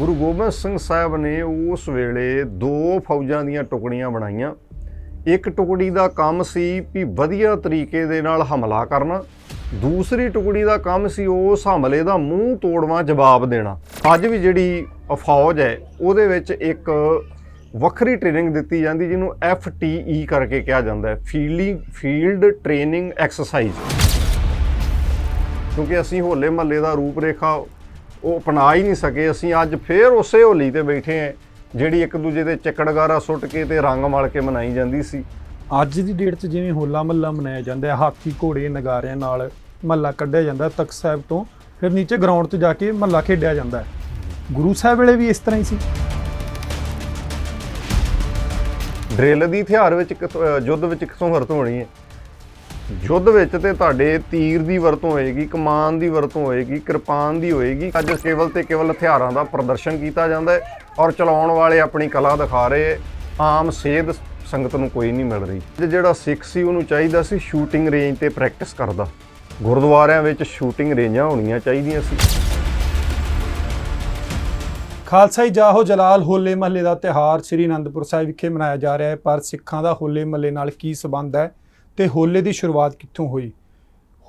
ਗੁਰੂ ਗੋਬਿੰਦ ਸਿੰਘ ਸਾਹਿਬ ਨੇ ਉਸ ਵੇਲੇ ਦੋ ਫੌਜਾਂ ਦੀਆਂ ਟੁਕੜੀਆਂ ਬਣਾਈਆਂ। ਇੱਕ ਟੁਕੜੀ ਦਾ ਕੰਮ ਸੀ ਵੀ ਵਧੀਆ ਤਰੀਕੇ ਦੇ ਨਾਲ ਹਮਲਾ ਕਰਨਾ। ਦੂਸਰੀ ਟੁਕੜੀ ਦਾ ਕੰਮ ਸੀ ਉਸ ਹਮਲੇ ਦਾ ਮੂੰਹ ਤੋੜਵਾ ਜਵਾਬ ਦੇਣਾ। ਅੱਜ ਵੀ ਜਿਹੜੀ ਫੌਜ ਹੈ, ਉਹਦੇ ਵਿੱਚ ਇੱਕ ਵੱਖਰੀ ਟ੍ਰੇਨਿੰਗ ਦਿੱਤੀ ਜਾਂਦੀ, ਜਿਹਨੂੰ FTE ਕਰਕੇ ਕਿਹਾ ਜਾਂਦਾ ਹੈ। Fielding field training exercise. ਕਿਉਂਕਿ ਅਸੀਂ ਹੋਲੇ ਮਹੱਲੇ ਦਾ ਰੂਪ ਰੇਖਾ ਉਹ ਅਪਣਾ ਹੀ ਨਹੀਂ ਸਕੇ। ਅਸੀਂ ਅੱਜ ਫੇਰ ਉਸੇ ਹੋਲੀ ਤੇ ਬੈਠੇ ਹਾਂ ਜਿਹੜੀ ਇੱਕ ਦੂਜੇ ਤੇ ਚੱਕੜਗਾਰਾ ਸੁੱਟ ਕੇ ਤੇ ਰੰਗ ਮਲ ਕੇ ਮਨਾਈ ਜਾਂਦੀ ਸੀ। ਅੱਜ ਦੀ ਡੇਟ 'ਚ ਜਿਵੇਂ ਹੋਲਾ ਮਹੱਲਾ ਮਨਾਇਆ ਜਾਂਦਾ ਹੈ ਹਾਥੀ ਘੋੜੇ ਨਗਾਰਿਆਂ ਨਾਲ ਮਹੱਲਾ ਕੱਢਿਆ ਜਾਂਦਾ ਤਖਤ ਸਾਹਿਬ ਤੋਂ ਫਿਰ ਨੀਚੇ ਗਰਾਊਂਡ ਤੇ ਜਾ ਕੇ ਮਹੱਲਾ ਖੇਡਿਆ ਜਾਂਦਾ ਹੈ। ਗੁਰੂ ਸਾਹਿਬ ਵੇਲੇ ਵੀ ਇਸ ਤਰ੍ਹਾਂ ਹੀ ਸੀ। ਡਰਿਲ ਦੀ ਹਥਿਆਰ ਵਿੱਚ ਕਿੱਥੋਂ- ਅਹ ਯੁੱਧ ਵਿੱਚ ਕਿੱਥੋਂ ਵਰਤੋਂ ਹੋਣੀ ਹੈ। ਯੁੱਧ ਵਿੱਚ ਤੇ ਤੁਹਾਡੇ ਤੀਰ ਦੀ ਵਰਤੋਂ ਹੋਏਗੀ, ਕਮਾਨ ਦੀ ਵਰਤੋਂ ਹੋਏਗੀ, ਕਿਰਪਾਨ ਦੀ ਹੋਏਗੀ। ਅੱਜ ਕੇਵਲ ਤੇ ਕੇਵਲ ਹਥਿਆਰਾਂ ਦਾ ਪ੍ਰਦਰਸ਼ਨ ਕੀਤਾ ਜਾਂਦਾ ਹੈ ਔਰ ਚਲਾਉਣ ਵਾਲੇ ਆਪਣੀ ਕਲਾ ਦਿਖਾ ਰਹੇ ਆਮ ਸੇਧ ਸੰਗਤ ਨੂੰ ਕੋਈ ਨਹੀਂ ਮਿਲ ਰਹੀ। ਤੇ ਜਿਹੜਾ ਸਿੱਖ ਸੀ, ਉਹਨੂੰ ਚਾਹੀਦਾ ਸੀ ਸ਼ੂਟਿੰਗ ਰੇਂਜ ਤੇ ਪ੍ਰੈਕਟਿਸ ਕਰਦਾ। ਗੁਰਦੁਆਰਿਆਂ ਵਿੱਚ ਸ਼ੂਟਿੰਗ ਰੇਂਜਾਂ ਹੋਣੀਆਂ ਚਾਹੀਦੀਆਂ ਸੀ। ਖਾਲਸਾਈ ਜਾਹੋ ਜਲਾਲ ਹੋਲੇ ਮਹੱਲੇ ਦਾ ਤਿਹਾਰ ਸ੍ਰੀ ਅਨੰਦਪੁਰ ਸਾਹਿਬ ਵਿਖੇ ਮਨਾਇਆ ਜਾ ਰਿਹਾ ਹੈ। ਪਰ ਸਿੱਖਾਂ ਦਾ ਹੋਲੇ ਮਹੱਲੇ ਨਾਲ ਕੀ ਸਬੰਧ ਹੈ? ਤੇ ਹੋਲੇ ਦੀ ਸ਼ੁਰੂਆਤ ਕਿੱਥੋਂ ਹੋਈ?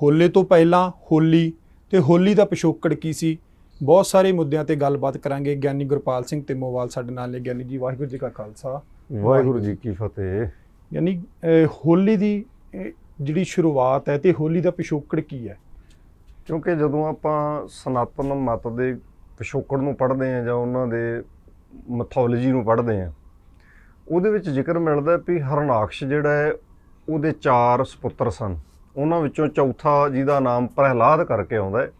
ਹੋਲੇ ਤੋਂ ਪਹਿਲਾਂ ਹੋਲੀ ਤੇ ਹੋਲੀ ਦਾ ਪਿਛੋਕੜ ਕੀ ਸੀ? ਬਹੁਤ ਸਾਰੇ ਮੁੱਦਿਆਂ ਤੇ ਗੱਲਬਾਤ ਕਰਾਂਗੇ। ਗਿਆਨੀ ਗੁਰਪਾਲ ਸਿੰਘ ਤੇ ਮੋਵਾਲ ਸਾਡੇ ਨਾਲ ਨੇ। ਗਿਆਨੀ ਜੀ ਵਾਹਿਗੁਰੂ ਜੀ ਕਾ ਖਾਲਸਾ। ਵਾਹਿਗੁਰੂ ਜੀ ਕੀ ਫਤਿਹ। ਯਾਨੀ ਹੋਲੀ ਦੀ ਜਿਹੜੀ ਸ਼ੁਰੂਆਤ ਹੈ ਤੇ ਹੋਲੀ ਦਾ ਪਿਛੋਕੜ ਕੀ ਹੈ? ਕਿਉਂਕਿ ਜਦੋਂ ਆਪਾਂ ਸਨਾਤਨ ਮਤ ਦੇ ਪਿਛੋਕੜ ਨੂੰ ਪੜ੍ਹਦੇ ਆ ਜਾਂ ਉਹਨਾਂ ਦੇ ਮੈਥੋਲੋਜੀ ਨੂੰ ਪੜ੍ਹਦੇ ਆ ਉਹਦੇ ਵਿੱਚ ਜ਼ਿਕਰ ਮਿਲਦਾ ਹੈ ਵੀ ਹਰਨਾਕਸ਼ ਜਿਹੜਾ ਹੈ ਉਹਦੇ ਚਾਰ ਸੁਪੁੱਤਰ ਸਨ। ਉਹਨਾਂ ਵਿੱਚੋਂ ਚੌਥਾ ਜਿਹਦਾ ਨਾਮ ਪ੍ਰਹਿਲਾਦ ਕਰਕੇ ਆਉਂਦਾ ਹੈ।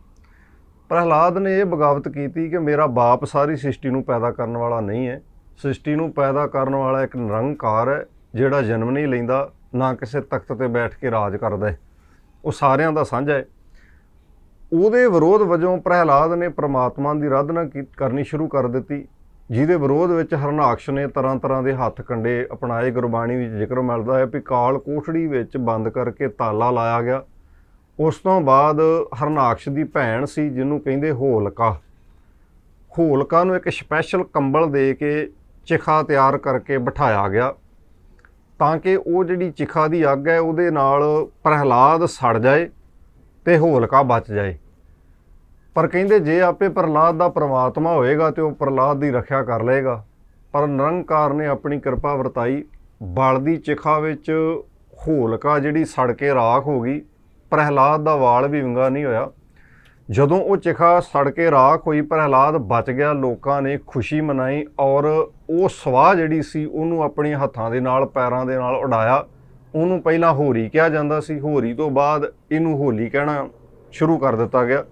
ਪ੍ਰਹਿਲਾਦ ਨੇ ਇਹ ਬਗਾਵਤ ਕੀਤੀ ਕਿ ਮੇਰਾ ਬਾਪ ਸਾਰੀ ਸ੍ਰਿਸ਼ਟੀ ਨੂੰ ਪੈਦਾ ਕਰਨ ਵਾਲਾ ਨਹੀਂ ਹੈ। ਸ੍ਰਿਸ਼ਟੀ ਨੂੰ ਪੈਦਾ ਕਰਨ ਵਾਲਾ ਇੱਕ ਨਿਰੰਕਾਰ ਹੈ, ਜਿਹੜਾ ਜਨਮ ਨਹੀਂ ਲੈਂਦਾ, ਨਾ ਕਿਸੇ ਤਖਤ ਤੇ ਬੈਠ ਕੇ ਰਾਜ ਕਰਦਾ ਹੈ। ਉਹ ਸਾਰਿਆਂ ਦਾ ਸਾਂਝਾ ਹੈ। ਉਹਦੇ ਵਿਰੋਧ ਵਜੋਂ ਪ੍ਰਹਿਲਾਦ ਨੇ ਪ੍ਰਮਾਤਮਾ ਦੀ ਆਰਾਧਨਾ ਕੀ- ਕਰਨੀ ਸ਼ੁਰੂ ਕਰ ਦਿੱਤੀ। ਜਿਹਦੇ ਵਿਰੋਧ ਵਿੱਚ ਹਰਨਾਕਸ਼ ਨੇ ਤਰ੍ਹਾਂ ਤਰ੍ਹਾਂ ਦੇ ਹੱਥ ਕੰਡੇ ਅਪਣਾਏ ਗੁਰਬਾਣੀ ਵਿੱਚ ਜ਼ਿਕਰ ਮਿਲਦਾ ਹੈ ਵੀ ਕਾਲ ਕੋਠੜੀ ਵਿੱਚ ਬੰਦ ਕਰਕੇ ਤਾਲਾ ਲਾਇਆ ਗਿਆ। ਉਸ ਤੋਂ ਬਾਅਦ ਹਰਨਾਕਸ਼ ਦੀ ਭੈਣ ਸੀ ਜਿਹਨੂੰ ਕਹਿੰਦੇ ਹੋਲਕਾ। ਹੋਲਕਾ ਨੂੰ ਇੱਕ ਸਪੈਸ਼ਲ ਕੰਬਲ ਦੇ ਕੇ ਚਿਖਾ ਤਿਆਰ ਕਰਕੇ ਬਿਠਾਇਆ ਗਿਆ। ਤਾਂ ਕਿ ਉਹ ਜਿਹੜੀ ਚਿਖਾ ਦੀ ਅੱਗ ਹੈ ਉਹਦੇ ਨਾਲ ਪ੍ਰਹਿਲਾਦ ਸੜ ਜਾਏ ਤੇ ਹੋਲਕਾ ਬਚ ਜਾਏ। ਪਰ ਕਹਿੰਦੇ ਜੇ ਆਪੇ ਪ੍ਰਹਿਲਾਦ ਦਾ ਪ੍ਰਮਾਤਮਾ ਹੋਏਗਾ ਤੇ ਉਹ ਪ੍ਰਹਿਲਾਦ ਦੀ ਰੱਖਿਆ ਕਰ ਲਏਗਾ। ਪਰ ਨਿਰੰਕਾਰ ਨੇ ਆਪਣੀ ਕਿਰਪਾ ਵਰਤਾਈ। ਬਲਦੀ ਚਿਖਾ ਵਿੱਚ ਹੋਲਕਾ ਜਿਹੜੀ ਸੜ ਕੇ ਰਾਖ ਹੋ ਗਈ। ਪ੍ਰਹਿਲਾਦ ਦਾ ਵਾਲ ਵੀ ਵਿੰਗਾ ਨਹੀਂ ਹੋਇਆ। ਜਦੋਂ ਉਹ ਚਿਖਾ ਸੜ ਕੇ ਰਾਖ ਹੋਈ, ਪ੍ਰਹਿਲਾਦ ਬਚ ਗਿਆ। ਲੋਕਾਂ ਨੇ ਖੁਸ਼ੀ ਮਨਾਈ ਔਰ ਉਹ ਸਵਾਹ ਜਿਹੜੀ ਸੀ, ਉਹਨੂੰ ਆਪਣੇ ਹੱਥਾਂ ਦੇ ਨਾਲ, ਪੈਰਾਂ ਦੇ ਨਾਲ ਉਡਾਇਆ। ਉਹਨੂੰ ਪਹਿਲਾਂ ਹੋਰੀ ਕਿਹਾ ਜਾਂਦਾ ਸੀ। ਹੋਰੀ ਤੋਂ ਬਾਅਦ ਇਹਨੂੰ ਹੋਲੀ ਕਹਿਣਾ ਸ਼ੁਰੂ ਕਰ ਦਿੱਤਾ ਗਿਆ।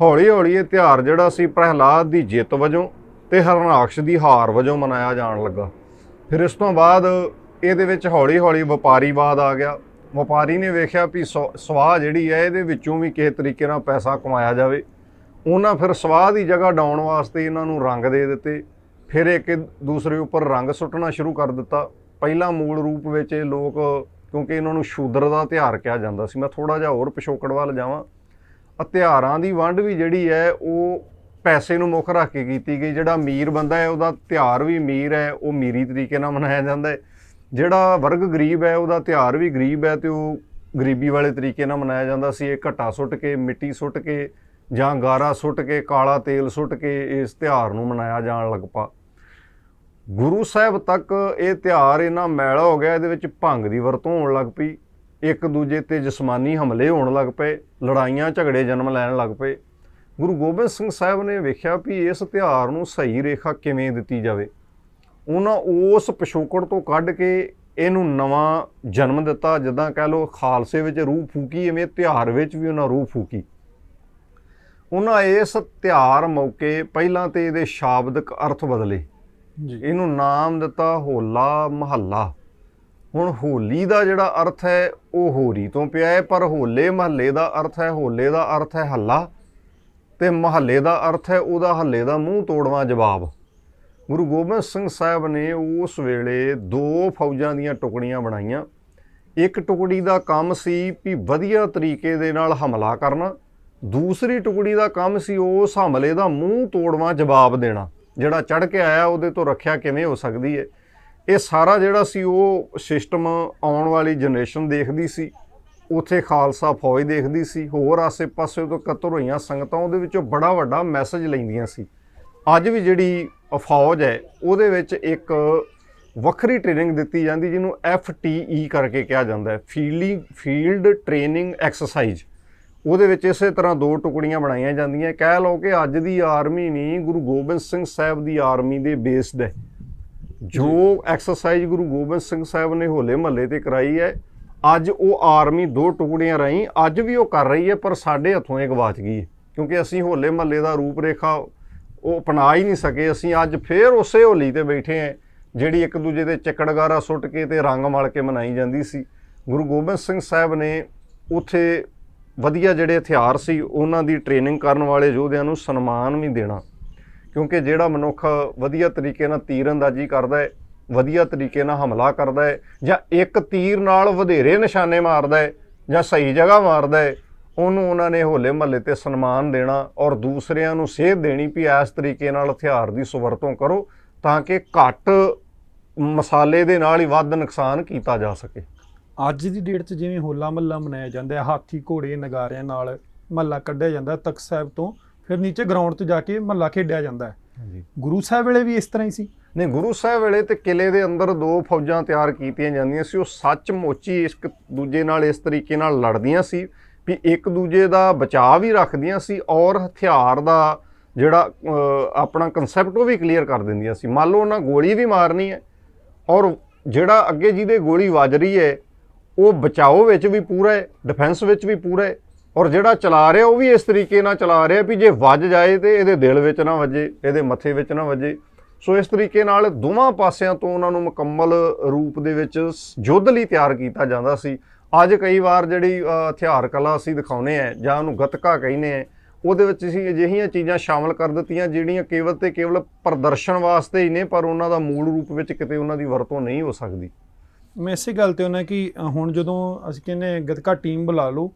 ਹੌਲੀ ਹੌਲੀ ਇਹ ਤਿਉਹਾਰ ਜਿਹੜਾ ਸੀ ਪ੍ਰਹਿਲਾਦ ਦੀ ਜਿੱਤ ਵਜੋਂ ਤੇ ਹਰਨਾਕਸ਼ ਦੀ ਹਾਰ ਵਜੋਂ ਮਨਾਇਆ ਜਾਣ ਲੱਗਾ। ਫਿਰ ਇਸ ਤੋਂ ਬਾਅਦ ਇਹਦੇ ਵਿੱਚ ਹੌਲੀ ਹੌਲੀ ਵਪਾਰੀਵਾਦ ਆ ਗਿਆ। ਵਪਾਰੀ ਨੇ ਵੇਖਿਆ ਵੀ ਸਵ- ਸਵਾਹ ਜਿਹੜੀ ਹੈ ਇਹਦੇ ਵਿੱਚੋਂ ਵੀ ਕਿਸੇ ਤਰੀਕੇ ਨਾਲ ਪੈਸਾ ਕਮਾਇਆ ਜਾਵੇ। ਉਹਨਾਂ ਫਿਰ ਸਵਾਹ ਦੀ ਜਗ੍ਹਾ ਡਾਉਣ ਵਾਸਤੇ ਇਹਨਾਂ ਨੂੰ ਰੰਗ ਦੇ ਦਿੱਤੇ। ਫਿਰ ਇੱਕ ਦੂਸਰੇ ਉੱਪਰ ਰੰਗ ਸੁੱਟਣਾ ਸ਼ੁਰੂ ਕਰ ਦਿੱਤਾ। ਪਹਿਲਾਂ ਮੂਲ ਰੂਪ ਵਿੱਚ ਇਹ ਲੋਕ, ਕਿਉਂਕਿ ਇਹਨਾਂ ਨੂੰ ਸ਼ੂਦਰ ਦਾ ਤਿਉਹਾਰ ਕਿਹਾ ਜਾਂਦਾ ਸੀ। ਮੈਂ ਥੋੜਾ ਜਿਹਾ ਹੋਰ ਪਿਛੋਕੜ ਵੱਲ ਜਾਵਾਂ। ਹਥਿਆਰਾਂ ਦੀ ਵੰਡ ਵੀ ਜਿਹੜੀ ਹੈ ਉਹ ਪੈਸੇ ਨੂੰ ਮੁੱਖ ਰੱਖ ਕੇ ਕੀਤੀ ਗਈ। ਜਿਹੜਾ ਅਮੀਰ ਬੰਦਾ ਹੈ, ਉਹਦਾ ਤਿਉਹਾਰ ਵੀ ਅਮੀਰ ਹੈ, ਉਹ ਅਮੀਰੀ ਤਰੀਕੇ ਨਾਲ ਮਨਾਇਆ ਜਾਂਦਾ ਹੈ। ਜਿਹੜਾ ਵਰਗ ਗਰੀਬ ਹੈ, ਉਹਦਾ ਤਿਉਹਾਰ ਵੀ ਗਰੀਬ ਹੈ ਤੇ ਉਹ ਗਰੀਬੀ ਵਾਲੇ ਤਰੀਕੇ ਨਾਲ ਮਨਾਇਆ ਜਾਂਦਾ ਸੀ। ਇਹ ਘਟਾ ਸੁੱਟ ਕੇ, ਮਿੱਟੀ ਸੁੱਟ ਕੇ ਜਾਂ ਗਾਰਾ ਸੁੱਟ ਕੇ, ਕਾਲਾ ਤੇਲ ਸੁੱਟ ਕੇ ਇਸ ਤਿਉਹਾਰ ਨੂੰ ਮਨਾਇਆ ਜਾਣ ਲੱਗ ਪਾ। ਗੁਰੂ ਸਾਹਿਬ ਤੱਕ ਇਹ ਤਿਉਹਾਰ ਇੰਨਾ ਮੈਲਾ ਹੋ ਗਿਆ, ਇਹਦੇ ਵਿੱਚ ਭੰਗ ਦੀ ਵਰਤੋਂ ਹੋਣ ਲੱਗ ਪਈ। ਇੱਕ ਦੂਜੇ ਤੇ ਜਿਸਮਾਨੀ ਹਮਲੇ ਹੋਣ ਲੱਗ ਪਏ ਲੜਾਈਆਂ ਝਗੜੇ ਜਨਮ ਲੈਣ ਲੱਗ ਪਏ। ਗੁਰੂ ਗੋਬਿੰਦ ਸਿੰਘ ਸਾਹਿਬ ਨੇ ਵੇਖਿਆ ਵੀ ਇਸ ਤਿਉਹਾਰ ਨੂੰ ਸਹੀ ਰੇਖਾ ਕਿਵੇਂ ਦਿੱਤੀ ਜਾਵੇ। ਉਹਨਾਂ ਉਸ ਪਿਛੋਕੜ ਤੋਂ ਕੱਢ ਕੇ ਇਹਨੂੰ ਨਵਾਂ ਜਨਮ ਦਿੱਤਾ ਜਿੱਦਾਂ ਕਹਿ ਲਓ ਖਾਲਸੇ ਵਿੱਚ ਰੂਹ ਫੂਕੀ ਐਵੇਂ ਤਿਉਹਾਰ ਵਿੱਚ ਵੀ ਉਹਨਾਂ ਰੂਹ ਫੂਕੀ। ਉਹਨਾਂ ਇਸ ਤਿਉਹਾਰ ਮੌਕੇ ਪਹਿਲਾਂ ਤੇ ਇਹਦੇ ਸ਼ਾਬਦਿਕ ਅਰਥ ਬਦਲੇ। ਜੀ। ਇਹਨੂੰ ਨਾਮ ਦਿੱਤਾ ਹੋਲਾ ਮਹੱਲਾ। ਹੁਣ ਹੋਲੀ ਦਾ ਜਿਹੜਾ ਅਰਥ ਹੈ, ਉਹ ਹੋਰੀ ਤੋਂ ਪਿਆ ਹੈ, ਪਰ ਹੋਲੇ ਮਹੱਲੇ ਦਾ ਅਰਥ ਹੈ, ਹੋਲੇ ਦਾ ਅਰਥ ਹੈ ਹੱਲਾ ਤੇ ਮਹੱਲੇ ਦਾ ਅਰਥ ਹੈ ਉਹਦਾ ਹੱਲੇ ਦਾ ਮੂੰਹ ਤੋੜਵਾ ਜਵਾਬ। ਗੁਰੂ ਗੋਬਿੰਦ ਸਿੰਘ ਸਾਹਿਬ ਨੇ ਉਸ ਵੇਲੇ ਦੋ ਫੌਜਾਂ ਦੀਆਂ ਟੁਕੜੀਆਂ ਬਣਾਈਆਂ। ਇੱਕ ਟੁਕੜੀ ਦਾ ਕੰਮ ਸੀ ਵੀ ਵਧੀਆ ਤਰੀਕੇ ਦੇ ਨਾਲ ਹਮਲਾ ਕਰਨਾ, ਦੂਸਰੀ ਟੁਕੜੀ ਦਾ ਕੰਮ ਸੀ ਉਸ ਹਮਲੇ ਦਾ ਮੂੰਹ ਤੋੜਵਾ ਜਵਾਬ ਦੇਣਾ, ਜਿਹੜਾ ਚੜ ਕੇ ਆਇਆ ਉਹਦੇ ਤੋਂ ਰੱਖਿਆ ਕਿਵੇਂ ਹੋ ਸਕਦੀ ਹੈ? ਇਹ ਸਾਰਾ ਜਿਹੜਾ ਸੀ ਉਹ ਸਿਸਟਮ ਆਉਣ ਵਾਲੀ ਜਨਰੇਸ਼ਨ ਦੇਖਦੀ ਸੀ। ਉਥੇ ਖਾਲਸਾ ਫੌਜ ਦੇਖਦੀ ਸੀ, ਹੋਰ ਆਸੇ-ਪਾਸੇ ਤੋਂ ਕਤਰ ਹੋਈਆਂ ਸੰਗਤਾਂ, ਉਹਦੇ ਵਿੱਚੋਂ ਬੜਾ ਵੱਡਾ ਮੈਸੇਜ ਲੈਂਦੀਆਂ ਸੀ। ਅੱਜ ਵੀ ਜਿਹੜੀ ਫੌਜ ਹੈ, ਉਹਦੇ ਵਿੱਚ ਇੱਕ ਵੱਖਰੀ ਟ੍ਰੇਨਿੰਗ ਦਿੱਤੀ ਜਾਂਦੀ, ਜਿਹਨੂੰ FTE ਕਰਕੇ ਕਿਹਾ ਜਾਂਦਾ ਹੈ। Fielding field training exercise. ਉਹਦੇ ਵਿੱਚ ਇਸੇ ਤਰ੍ਹਾਂ ਦੋ ਟੁਕੜੀਆਂ ਬਣਾਈਆਂ ਜਾਂਦੀਆਂ। ਕਹਿ ਲਓ ਕਿ ਅੱਜ ਦੀ ਆਰਮੀ ਨਹੀਂ ਗੁਰੂ ਗੋਬਿੰਦ ਸਿੰਘ ਸਾਹਿਬ ਦੀ ਆਰਮੀ ਦੇ ਬੇਸਡ ਹੈ। ਜੋ ਐਕਸਰਸਾਈਜ਼ ਗੁਰੂ ਗੋਬਿੰਦ ਸਿੰਘ ਸਾਹਿਬ ਨੇ ਹੋਲੇ ਮਹੱਲੇ ਤੇ ਕਰਾਈ ਹੈ ਅੱਜ ਉਹ ਆਰਮੀ ਦੋ ਟੁਕੜੀਆਂ ਰਾਹੀਂ ਅੱਜ ਵੀ ਉਹ ਕਰ ਰਹੀ ਹੈ ਪਰ ਸਾਡੇ ਹੱਥੋਂ ਇਹ ਗਵਾਚ ਗਈ ਕਿਉਂਕਿ ਅਸੀਂ ਹੋਲੇ ਮਹੱਲੇ ਦਾ ਰੂਪ ਰੇਖਾ ਉਹ ਅਪਣਾ ਹੀ ਨਹੀਂ ਸਕੇ ਅਸੀਂ ਅੱਜ ਫੇਰ ਉਸੇ ਹੋਲੀ ਤੇ ਬੈਠੇ ਹਾਂ ਜਿਹੜੀ ਇੱਕ ਦੂਜੇ ਦੇ ਚੱਕੜਗਾਰਾ ਸੁੱਟ ਕੇ ਤੇ ਰੰਗ ਮਲ ਕੇ ਮਨਾਈ ਜਾਂਦੀ ਸੀ। ਗੁਰੂ ਗੋਬਿੰਦ ਸਿੰਘ ਸਾਹਿਬ ਨੇ ਉੱਥੇ ਵਧੀਆ ਜਿਹੜੇ ਹਥਿਆਰ ਸੀ ਉਹਨਾਂ ਦੀ ਟ੍ਰੇਨਿੰਗ ਕਰਨ ਵਾਲੇ ਯੋਧਿਆਂ ਨੂੰ ਸਨਮਾਨ ਵੀ ਦੇਣਾ। ਕਿਉਂਕਿ ਜਿਹੜਾ ਮਨੁੱਖ ਵਧੀਆ ਤਰੀਕੇ ਨਾਲ ਤੀਰਅੰਦਾਜ਼ੀ ਕਰਦਾ ਹੈ, ਵਧੀਆ ਤਰੀਕੇ ਨਾਲ ਹਮਲਾ ਕਰਦਾ ਹੈ, ਜਾਂ ਇੱਕ ਤੀਰ ਨਾਲ ਵਧੇਰੇ ਨਿਸ਼ਾਨੇ ਮਾਰਦਾ ਹੈ, ਜਾਂ ਸਹੀ ਜਗ੍ਹਾ ਮਾਰਦਾ ਹੈ, ਉਹਨੂੰ ਉਹਨਾਂ ਨੇ ਹੋਲੇ ਮਹੱਲੇ ਤੇ ਸਨਮਾਨ ਦੇਣਾ ਔਰ ਦੂਸਰਿਆਂ ਨੂੰ ਸੇਧ ਦੇਣੀ ਵੀ ਇਸ ਤਰੀਕੇ ਨਾਲ ਹਥਿਆਰ ਦੀ ਸੁਵਰਤੋਂ ਕਰੋ ਤਾਂ ਕਿ ਘੱਟ ਮਸਾਲੇ ਦੇ ਨਾਲ ਹੀ ਵੱਧ ਨੁਕਸਾਨ ਕੀਤਾ ਜਾ ਸਕੇ। ਅੱਜ ਦੀ ਡੇਟ 'ਚ ਜਿਵੇਂ ਹੋਲਾ ਮਹੱਲਾ ਮਨਾਇਆ ਜਾਂਦਾ ਹੈ, ਹਾਥੀ ਘੋੜੇ ਨਗਾਰਿਆਂ ਨਾਲ ਮਹੱਲਾ ਕੱਢਿਆ ਜਾਂਦਾ ਤਖਤ ਸਾਹਿਬ ਤੋਂ ਫਿਰ ਨੀਚੇ ਗਰਾਊਂਡ 'ਤੇ ਜਾ ਕੇ ਮਹੱਲਾ ਖੇਡਿਆ ਜਾਂਦਾ ਹੈ। ਹਾਂਜੀ। ਗੁਰੂ ਸਾਹਿਬ ਵੇਲੇ ਵੀ ਇਸ ਤਰ੍ਹਾਂ ਹੀ ਸੀ। ਨਹੀਂ ਗੁਰੂ ਸਾਹਿਬ ਵੇਲੇ ਤੇ ਕਿਲੇ ਦੇ ਅੰਦਰ ਦੋ ਫੌਜਾਂ ਤਿਆਰ ਕੀਤੀਆਂ ਜਾਂਦੀਆਂ ਸੀ। ਉਹ ਸੱਚ ਮੁੱਚੀ ਇੱਕ ਦੂਜੇ ਨਾਲ ਇਸ ਤਰੀਕੇ ਨਾਲ ਲੜਦੀਆਂ ਸੀ ਵੀ ਇੱਕ ਦੂਜੇ ਦਾ ਬਚਾਅ ਵੀ ਰੱਖਦੀਆਂ ਸੀ ਔਰ ਹਥਿਆਰ ਦਾ ਜਿਹੜਾ ਆਪਣਾ ਕਨਸੈਪਟ ਉਹ ਵੀ ਕਲੀਅਰ ਕਰ ਦਿੰਦੀਆਂ ਸੀ। ਮੰਨ ਲਓ ਉਹਨਾਂ ਗੋਲੀ ਵੀ ਮਾਰਨੀ ਹੈ ਔਰ ਜਿਹੜਾ ਅੱਗੇ ਜਿਹਦੇ ਗੋਲੀ ਵੱਜ ਰਹੀ ਹੈ ਉਹ ਬਚਾਓ ਵਿੱਚ ਵੀ ਪੂਰਾ ਹੈ ਡਿਫੈਂਸ ਵਿੱਚ ਵੀ ਪੂਰਾ ਹੈ। ਔਰ ਜਿਹੜਾ ਚਲਾ ਰਿਹਾ, ਉਹ ਵੀ ਇਸ ਤਰੀਕੇ ਨਾਲ ਚਲਾ ਰਿਹਾ ਵੀ ਜੇ ਵੱਜ ਜਾਏ ਤੇ ਇਹਦੇ ਦਿਲ ਵਿੱਚ ਨਾ ਵੱਜੇ, ਇਹਦੇ ਮੱਥੇ ਵਿੱਚ ਨਾ ਵੱਜੇ। ਸੋ ਇਸ ਤਰੀਕੇ ਨਾਲ ਦੋਵਾਂ ਪਾਸਿਆਂ ਤੋਂ ਉਹਨਾਂ ਨੂੰ ਮੁਕੰਮਲ ਰੂਪ ਦੇ ਵਿੱਚ ਯੁੱਧ ਲਈ ਤਿਆਰ ਕੀਤਾ ਜਾਂਦਾ ਸੀ। ਅੱਜ ਕਈ ਵਾਰ ਜਿਹੜੀ ਹਥਿਆਰ ਕਲਾ ਅਸੀਂ ਦਿਖਾਉਨੇ ਆ ਜਾਂ ਉਹਨੂੰ ਗੱਤਕਾ ਕਹਿੰਦੇ ਆ ਉਹਦੇ ਵਿੱਚ ਅਸੀਂ ਅਜਿਹੀਆਂ ਚੀਜ਼ਾਂ ਸ਼ਾਮਲ ਕਰ ਦਿੱਤੀਆਂ ਜਿਹੜੀਆਂ ਕੇਵਲ ਤੇ ਕੇਵਲ ਪ੍ਰਦਰਸ਼ਨ ਵਾਸਤੇ ਹੀ ਨੇ, ਪਰ ਉਹਨਾਂ ਦਾ ਮੂਲ ਰੂਪ ਵਿੱਚ ਕਿਤੇ ਉਹਨਾਂ ਦੀ ਵਰਤੋਂ ਨਹੀਂ ਹੋ ਸਕਦੀ। ਮੈਂ ਇਸੇ ਗੱਲ ਤੇ ਉਹਨਾਂ ਕਿ ਹੁਣ ਜਦੋਂ ਅਸੀਂ ਕਹਿੰਦੇ ਗਤਕਾ ਟੀਮ ਬੁਲਾ ਲਓ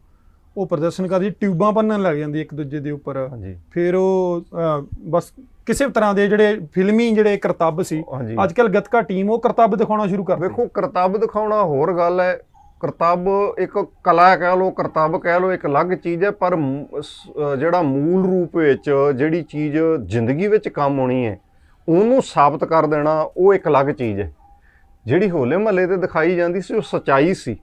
ਉਹ ਪ੍ਰਦਰਸ਼ਨ ਕਰਦੀ ਟਿਊਬਾਂ ਬੰਨਣ ਲੱਗ ਜਾਂਦੀ ਇੱਕ ਦੂਜੇ ਦੇ ਉੱਪਰ। ਹਾਂਜੀ। ਫਿਰ ਉਹ ਬਸ ਕਿਸੇ ਤਰ੍ਹਾਂ ਦੇ ਜਿਹੜੇ ਫਿਲਮੀ ਜਿਹੜੇ ਕਰਤੱਬ ਸੀ ਹਾਂਜੀ। ਅੱਜ ਕੱਲ ਗਤਕਾ ਟੀਮ ਉਹ ਕਰਤੱਬ ਦਿਖਾਉਣਾ ਸ਼ੁਰੂ ਕਰ ਵੇਖੋ ਕਰਤੱਬ ਦਿਖਾਉਣਾ ਹੋਰ ਗੱਲ ਹੈ। ਕਰਤੱਬ ਇੱਕ ਕਲਾ ਕਹਿ ਲਓ ਕਰਤੱਬ ਕਹਿ ਲਓ ਇੱਕ ਅਲੱਗ ਚੀਜ਼ ਹੈ ਪਰ ਮ- ਸ- ਅਹ ਜਿਹੜਾ ਮੂਲ ਰੂਪ ਵਿੱਚ ਜਿਹੜੀ ਚੀਜ਼ ਜ਼ਿੰਦਗੀ ਵਿੱਚ ਕੰਮ ਆਉਣੀ ਹੈ ਉਹਨੂੰ ਸਾਬਤ ਕਰ ਦੇਣਾ ਉਹ ਇੱਕ ਅਲੱਗ ਚੀਜ਼ ਹੈ। ਜਿਹੜੀ ਹੋਲੇ ਮਹੱਲੇ ਤੇ ਦਿਖਾਈ ਜਾਂਦੀ ਸੀ ਉਹ ਸਚਾਈ ਸੀ।